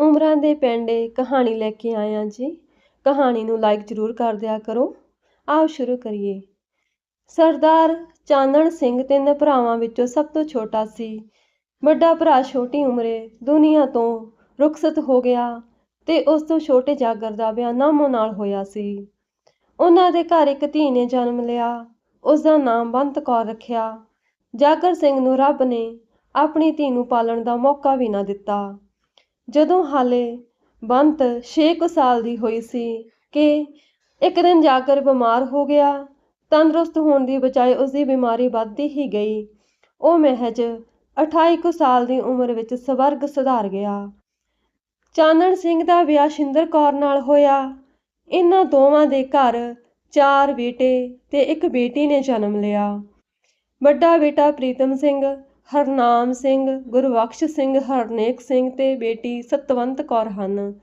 ਉਮਰਾਂ ਦੇ ਪੈਂਡੇ ਕਹਾਣੀ ਲੈ ਕੇ ਆਇਆ ਜੀ। ਕਹਾਣੀ ਨੂੰ ਲਾਈਕ ਜ਼ਰੂਰ ਕਰ ਦਿਆ ਕਰੋ। ਆਓ ਸ਼ੁਰੂ ਕਰੀਏ। ਸਰਦਾਰ ਚਾਨਣ ਸਿੰਘ ਤਿੰਨ ਭਰਾਵਾਂ ਵਿੱਚੋਂ ਸਭ ਤੋਂ ਛੋਟਾ ਸੀ। ਵੱਡਾ ਭਰਾ ਛੋਟੀ ਉਮਰੇ ਦੁਨੀਆ ਤੋਂ ਰੁਖਸਤ ਹੋ ਗਿਆ ਤੇ ਉਸ ਤੋਂ ਛੋਟੇ ਜਾਗਰ ਦਾ ਵਿਆਹ ਨਾਮੋ ਨਾਲ ਹੋਇਆ ਸੀ। ਉਹਨਾਂ ਦੇ ਘਰ ਇੱਕ ਧੀ ਨੇ ਜਨਮ ਲਿਆ। ਉਸ ਦਾ ਨਾਮ ਬੰਤ ਕੌਰ ਰੱਖਿਆ। ਜਾਗਰ ਸਿੰਘ ਨੂੰ ਰੱਬ ਨੇ ਆਪਣੀ ਧੀ ਨੂੰ ਪਾਲਣ ਦਾ ਮੌਕਾ ਵੀ ਨਾ ਦਿੱਤਾ। ਜਦੋਂ ਹਾਲੇ ਬੰਤ 6 ਕੁ ਸਾਲ ਦੀ ਹੋਈ ਸੀ ਕਿ ਇੱਕ ਦਿਨ ਜਾ ਜਾਗਰ ਬਿਮਾਰ ਹੋ ਗਿਆ, ਤੰਦਰੁਸਤ ਹੋਣ ਦੀ ਬਜਾਏ ਉਸ ਦੀ ਬਿਮਾਰੀ ਵੱਧਦੀ ਹੀ ਗਈ। ਉਹ ਮਹਿਜ 28 ਕੁ ਸਾਲ ਦੀ ਉਮਰ ਵਿੱਚ ਸਵਰਗ ਸੁਧਾਰ ਗਿਆ। ਚਾਨਣ ਸਿੰਘ ਦਾ ਵਿਆਹ ਸ਼ਿੰਦਰ ਕੌਰ ਨਾਲ ਹੋਇਆ। ਇਹਨਾਂ ਦੋਵਾਂ ਦੇ ਘਰ ਚਾਰ ਬੇਟੇ ਤੇ ਇੱਕ ਬੇਟੀ ਨੇ ਜਨਮ ਲਿਆ। ਵੱਡਾ ਬੇਟਾ ਪ੍ਰੀਤਮ ਸਿੰਘ ਹਰਨਾਮ ਸਿੰਘ, ਗੁਰਬਖਸ਼ ਸਿੰਘ, ਹਰਨੇਕ ਸਿੰਘ ਤੇ ਬੇਟੀ ਸਤਵੰਤ ਕੌਰ ਹਨ।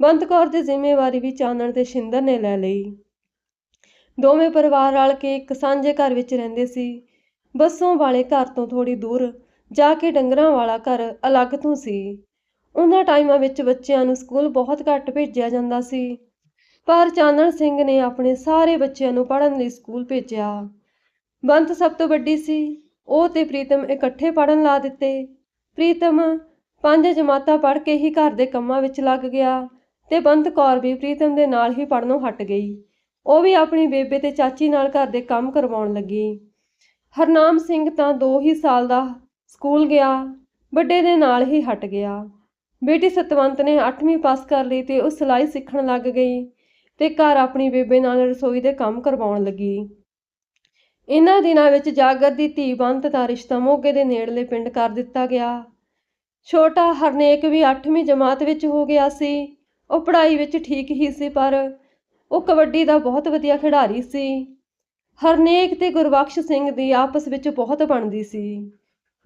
ਬੰਤ ਕੌਰ ਦੀ ਜ਼ਿੰਮੇਵਾਰੀ ਵੀ ਚਾਨਣ ਤੇ ਸ਼ਿੰਦਰ ਨੇ ਲੈ ਲਈ। ਦੋਵੇਂ ਪਰਿਵਾਰ ਰਲ ਕੇ ਇੱਕ ਸਾਂਝੇ ਘਰ ਵਿੱਚ ਰਹਿੰਦੇ ਸੀ। ਬੱਸੋਂ ਵਾਲੇ ਘਰ ਤੋਂ ਥੋੜੀ ਦੂਰ ਜਾ ਕੇ ਡੰਗਰਾਂ ਵਾਲਾ ਘਰ ਅਲੱਗ ਤੋਂ ਸੀ। ਉਹਨਾਂ ਟਾਈਮਾਂ ਵਿੱਚ ਬੱਚਿਆਂ ਨੂੰ ਸਕੂਲ ਬਹੁਤ ਘੱਟ ਭੇਜਿਆ ਜਾਂਦਾ ਸੀ। ਪਰ ਚਾਨਣ ਸਿੰਘ ਨੇ ਆਪਣੇ ਸਾਰੇ ਬੱਚਿਆਂ ਨੂੰ ਪੜ੍ਹਨ ਲਈ ਸਕੂਲ ਭੇਜਿਆ। ਬੰਤ ਸਭ ਤੋਂ ਵੱਡੀ ਸੀ। ਉਹ ਤੇ ਪ੍ਰੀਤਮ ਇਕੱਠੇ ਪੜ੍ਹਨ ਲਾ ਦਿੱਤੇ। ਪ੍ਰੀਤਮ ਪੰਜ ਜਮਾਤਾਂ ਪੜ੍ਹ ਕੇ ਹੀ ਘਰ ਦੇ ਕੰਮਾਂ ਵਿੱਚ ਲੱਗ ਗਿਆ ਤੇ ਬੰਤ ਕੌਰ ਵੀ ਪ੍ਰੀਤਮ ਦੇ ਨਾਲ ਹੀ ਪੜ੍ਹਨੋਂ ਹਟ ਗਈ। ਉਹ ਵੀ ਆਪਣੀ ਬੇਬੇ ਤੇ ਚਾਚੀ ਨਾਲ ਘਰ ਦੇ ਕੰਮ ਕਰਵਾਉਣ ਲੱਗੀ। ਹਰਨਾਮ ਸਿੰਘ ਤਾਂ 2 ਹੀ ਸਾਲ ਦਾ ਸਕੂਲ ਗਿਆ, ਵੱਡੇ ਦੇ ਨਾਲ ਹੀ ਹਟ ਗਿਆ। ਬੇਟੀ ਸਤਵੰਤ ਨੇ 8ਵੀਂ ਪਾਸ ਕਰ ਲਈ ਤੇ ਉਹ ਸਿਲਾਈ ਸਿੱਖਣ ਲੱਗ ਗਈ ਤੇ ਘਰ ਆਪਣੀ ਬੇਬੇ ਨਾਲ ਰਸੋਈ ਦੇ ਕੰਮ ਕਰਵਾਉਣ ਲੱਗੀ। ਇਹਨਾਂ ਦਿਨਾਂ ਵਿੱਚ ਜਾਗਰ ਦੀ ਧੀ ਬੰਤ ਦਾ ਰਿਸ਼ਤਾ ਮੋਗੇ ਦੇ ਨੇੜਲੇ ਪਿੰਡ ਕਰ ਦਿੱਤਾ ਗਿਆ। ਛੋਟਾ ਹਰਨੇਕ ਵੀ 8ਵੀਂ ਜਮਾਤ ਵਿੱਚ ਹੋ ਗਿਆ ਸੀ। ਉਹ ਪੜ੍ਹਾਈ ਵਿੱਚ ਠੀਕ ਹੀ ਸੀ, ਪਰ ਉਹ ਕਬੱਡੀ ਦਾ ਬਹੁਤ ਵਧੀਆ ਖਿਡਾਰੀ ਸੀ। ਹਰਨੇਕ ਤੇ ਗੁਰਬਖਸ਼ ਸਿੰਘ ਦੀ ਆਪਸ ਵਿੱਚ ਬਹੁਤ ਬਣਦੀ ਸੀ।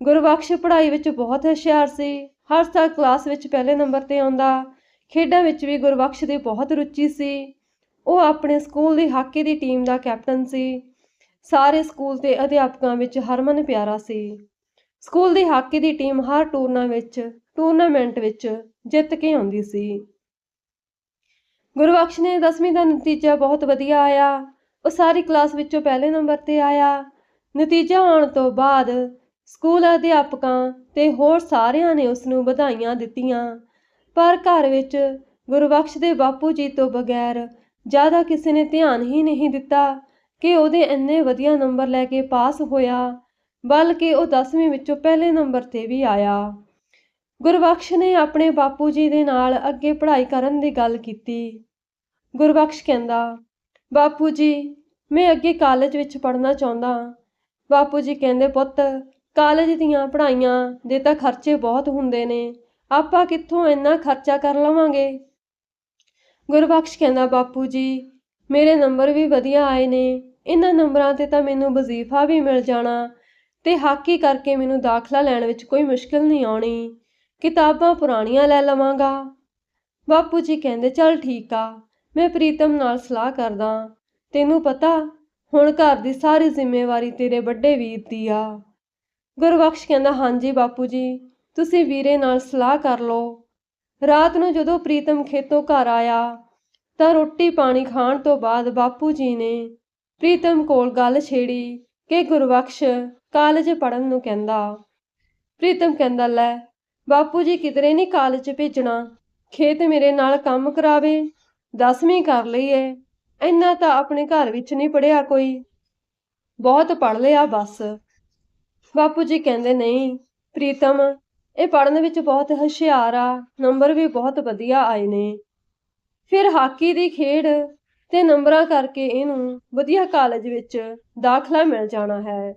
ਗੁਰਬਖਸ਼ ਪੜ੍ਹਾਈ ਵਿੱਚ ਬਹੁਤ ਹੁਸ਼ਿਆਰ ਸੀ। ਹਰ ਸਾਲ ਕਲਾਸ ਵਿੱਚ ਪਹਿਲੇ ਨੰਬਰ ਤੇ ਆਉਂਦਾ। ਖੇਡਾਂ ਵਿੱਚ ਵੀ ਗੁਰਬਖਸ਼ ਦੀ ਬਹੁਤ ਰੁਚੀ ਸੀ। ਉਹ ਆਪਣੇ ਸਕੂਲ ਦੀ ਹਾਕੀ ਦੀ ਟੀਮ ਦਾ ਕੈਪਟਨ ਸੀ। ਸਾਰੇ ਸਕੂਲ ਦੇ ਅਧਿਆਪਕਾਂ ਵਿੱਚ ਹਰਮਨ ਪਿਆਰਾ ਸੀ। ਸਕੂਲ ਦੀ ਹਾਕੀ ਦੀ ਟੀਮ ਹਰ ਟੂਰਨਾ ਵਿੱਚ, ਟੂਰਨਾਮੈਂਟ ਵਿੱਚ ਜਿੱਤ ਕੇ ਆਉਂਦੀ ਸੀ। ਗੁਰਬਖਸ਼ ਨੇ 10ਵੀਂ ਦਾ ਨਤੀਜਾ ਬਹੁਤ ਵਧੀਆ ਆਇਆ। ਉਹ ਸਾਰੀ ਕਲਾਸ ਵਿੱਚੋਂ ਪਹਿਲੇ ਨੰਬਰ ਤੇ ਆਇਆ। ਨਤੀਜਾ ਆਉਣ ਤੋਂ ਬਾਅਦ ਸਕੂਲ ਅਧਿਆਪਕਾਂ ਤੇ ਹੋਰ ਸਾਰਿਆਂ ਨੇ ਉਸ ਨੂੰ ਵਧਾਈਆਂ ਦਿੱਤੀਆਂ। ਪਰ ਘਰ ਵਿੱਚ ਗੁਰਬਖਸ਼ ਦੇ ਬਾਪੂ ਜੀ ਤੋਂ ਬਗੈਰ ਜ਼ਿਆਦਾ ਕਿਸੇ ਨੇ ਧਿਆਨ ਹੀ ਨਹੀਂ ਦਿੱਤਾ। ਕਿ ਉਹਦੇ ਇੰਨੇ ਵਧੀਆ ਨੰਬਰ ਲੈ ਕੇ ਪਾਸ ਹੋਇਆ, ਬਲਕਿ ਉਹ 10ਵੀਂ ਵਿੱਚੋਂ ਪਹਿਲੇ ਨੰਬਰ ਤੇ ਵੀ ਆਇਆ। ਗੁਰਬਖਸ਼ ਨੇ ਆਪਣੇ ਬਾਪੂ ਜੀ ਦੇ ਨਾਲ ਅੱਗੇ ਪੜ੍ਹਾਈ ਕਰਨ ਦੀ ਗੱਲ ਕੀਤੀ। ਗੁਰਬਖਸ਼ ਕਹਿੰਦਾ, ਬਾਪੂ ਜੀ, ਮੈਂ ਅੱਗੇ ਕਾਲਜ ਵਿੱਚ ਪੜ੍ਹਨਾ ਚਾਹੁੰਦਾ ਬਾਪੂ ਜੀ ਕਹਿੰਦੇ, ਪੁੱਤ, ਕਾਲਜ ਦੀਆਂ ਪੜ੍ਹਾਈਆਂ ਦੇ ਤਾਂ ਖਰਚੇ ਬਹੁਤ ਹੁੰਦੇ ਨੇ। ਆਪਾਂ ਕਿੱਥੋਂ ਇੰਨਾ ਖਰਚਾ ਕਰ ਲਵਾਂਗੇ? ਗੁਰਬਖਸ਼ ਕਹਿੰਦਾ, ਬਾਪੂ ਜੀ, ਮੇਰੇ ਨੰਬਰ ਵੀ ਵਧੀਆ ਆਏ ਨੇ। ਇਹਨਾਂ ਨੰਬਰਾਂ ਤੇ ਤਾਂ ਮੈਨੂੰ ਵਜ਼ੀਫਾ ਵੀ ਮਿਲ ਜਾਣਾ ਤੇ ਹਾਕੀ ਕਰਕੇ ਮੈਨੂੰ ਦਾਖਲਾ ਲੈਣ ਵਿੱਚ ਕੋਈ ਮੁਸ਼ਕਲ ਨਹੀਂ ਆਉਣੀ। ਕਿਤਾਬਾਂ ਪੁਰਾਣੀਆਂ ਲੈ ਲਵਾਂਗਾ। ਬਾਪੂ ਜੀ ਕਹਿੰਦੇ, ਚੱਲ ਠੀਕ ਆ, ਮੈਂ ਪ੍ਰੀਤਮ ਨਾਲ ਸਲਾਹ ਕਰਦਾ। ਤੈਨੂੰ ਪਤਾ, ਹੁਣ ਘਰ ਦੀ ਸਾਰੀ ਜ਼ਿੰਮੇਵਾਰੀ ਤੇਰੇ ਵੱਡੇ ਵੀਰ ਦੀ ਆ। ਗੁਰਬਖਸ਼ ਕਹਿੰਦਾ, ਹਾਂਜੀ ਬਾਪੂ ਜੀ, ਤੁਸੀਂ ਵੀਰੇ ਨਾਲ ਸਲਾਹ ਕਰ ਲਓ। ਰਾਤ ਨੂੰ ਜਦੋਂ ਪ੍ਰੀਤਮ ਖੇਤੋਂ ਘਰ ਆਇਆ, ਤਾਂ ਰੋਟੀ ਪਾਣੀ ਖਾਣ ਤੋਂ ਬਾਅਦ ਬਾਪੂ ਜੀ ਨੇ ਪ੍ਰੀਤਮ ਕੋਲ ਗੱਲ ਛੇੜੀ ਕਿ ਗੁਰਬਖਸ਼ ਕਾਲਜ ਪੜਨ ਨੂੰ ਕਹਿੰਦਾ। ਪ੍ਰੀਤਮ ਕਹਿੰਦਾ, ਲੈ, ਬਾਪੂ ਜੀ ਕਿਧਰੇ ਨਹੀਂ ਕਾਲਜ ਭੇਜਣਾ? ਖੇਤ ਮੇਰੇ ਨਾਲ ਕੰਮ ਕਰਾਵੇ 10ਵੀਂ ਕਰ ਲਈ ਏ ਇੰਨਾ ਤਾਂ ਆਪਣੇ ਘਰ ਵਿੱਚ ਨਹੀਂ ਪੜਿਆ ਕੋਈ। ਬਹੁਤ ਪੜ ਲਿਆ ਬਸ। ਬਾਪੂ ਜੀ ਕਹਿੰਦੇ, ਨਹੀਂ, ਪ੍ਰੀਤਮ, ਇਹ ਪੜਨ ਵਿੱਚ ਬਹੁਤ ਹੁਸ਼ਿਆਰ ਆ, ਨੰਬਰ ਵੀ ਬਹੁਤ ਵਧੀਆ ਆਏ ਨੇ। ਫਿਰ ਹਾਕੀ ਦੀ ਖੇਡ ਤੇ ਨੰਬਰਾਂ ਕਰਕੇ ਇਹਨੂੰ ਵਧੀਆ ਕਾਲਜ ਵਿੱਚ ਦਾਖਲਾ ਮਿਲ ਜਾਣਾ ਹੈ।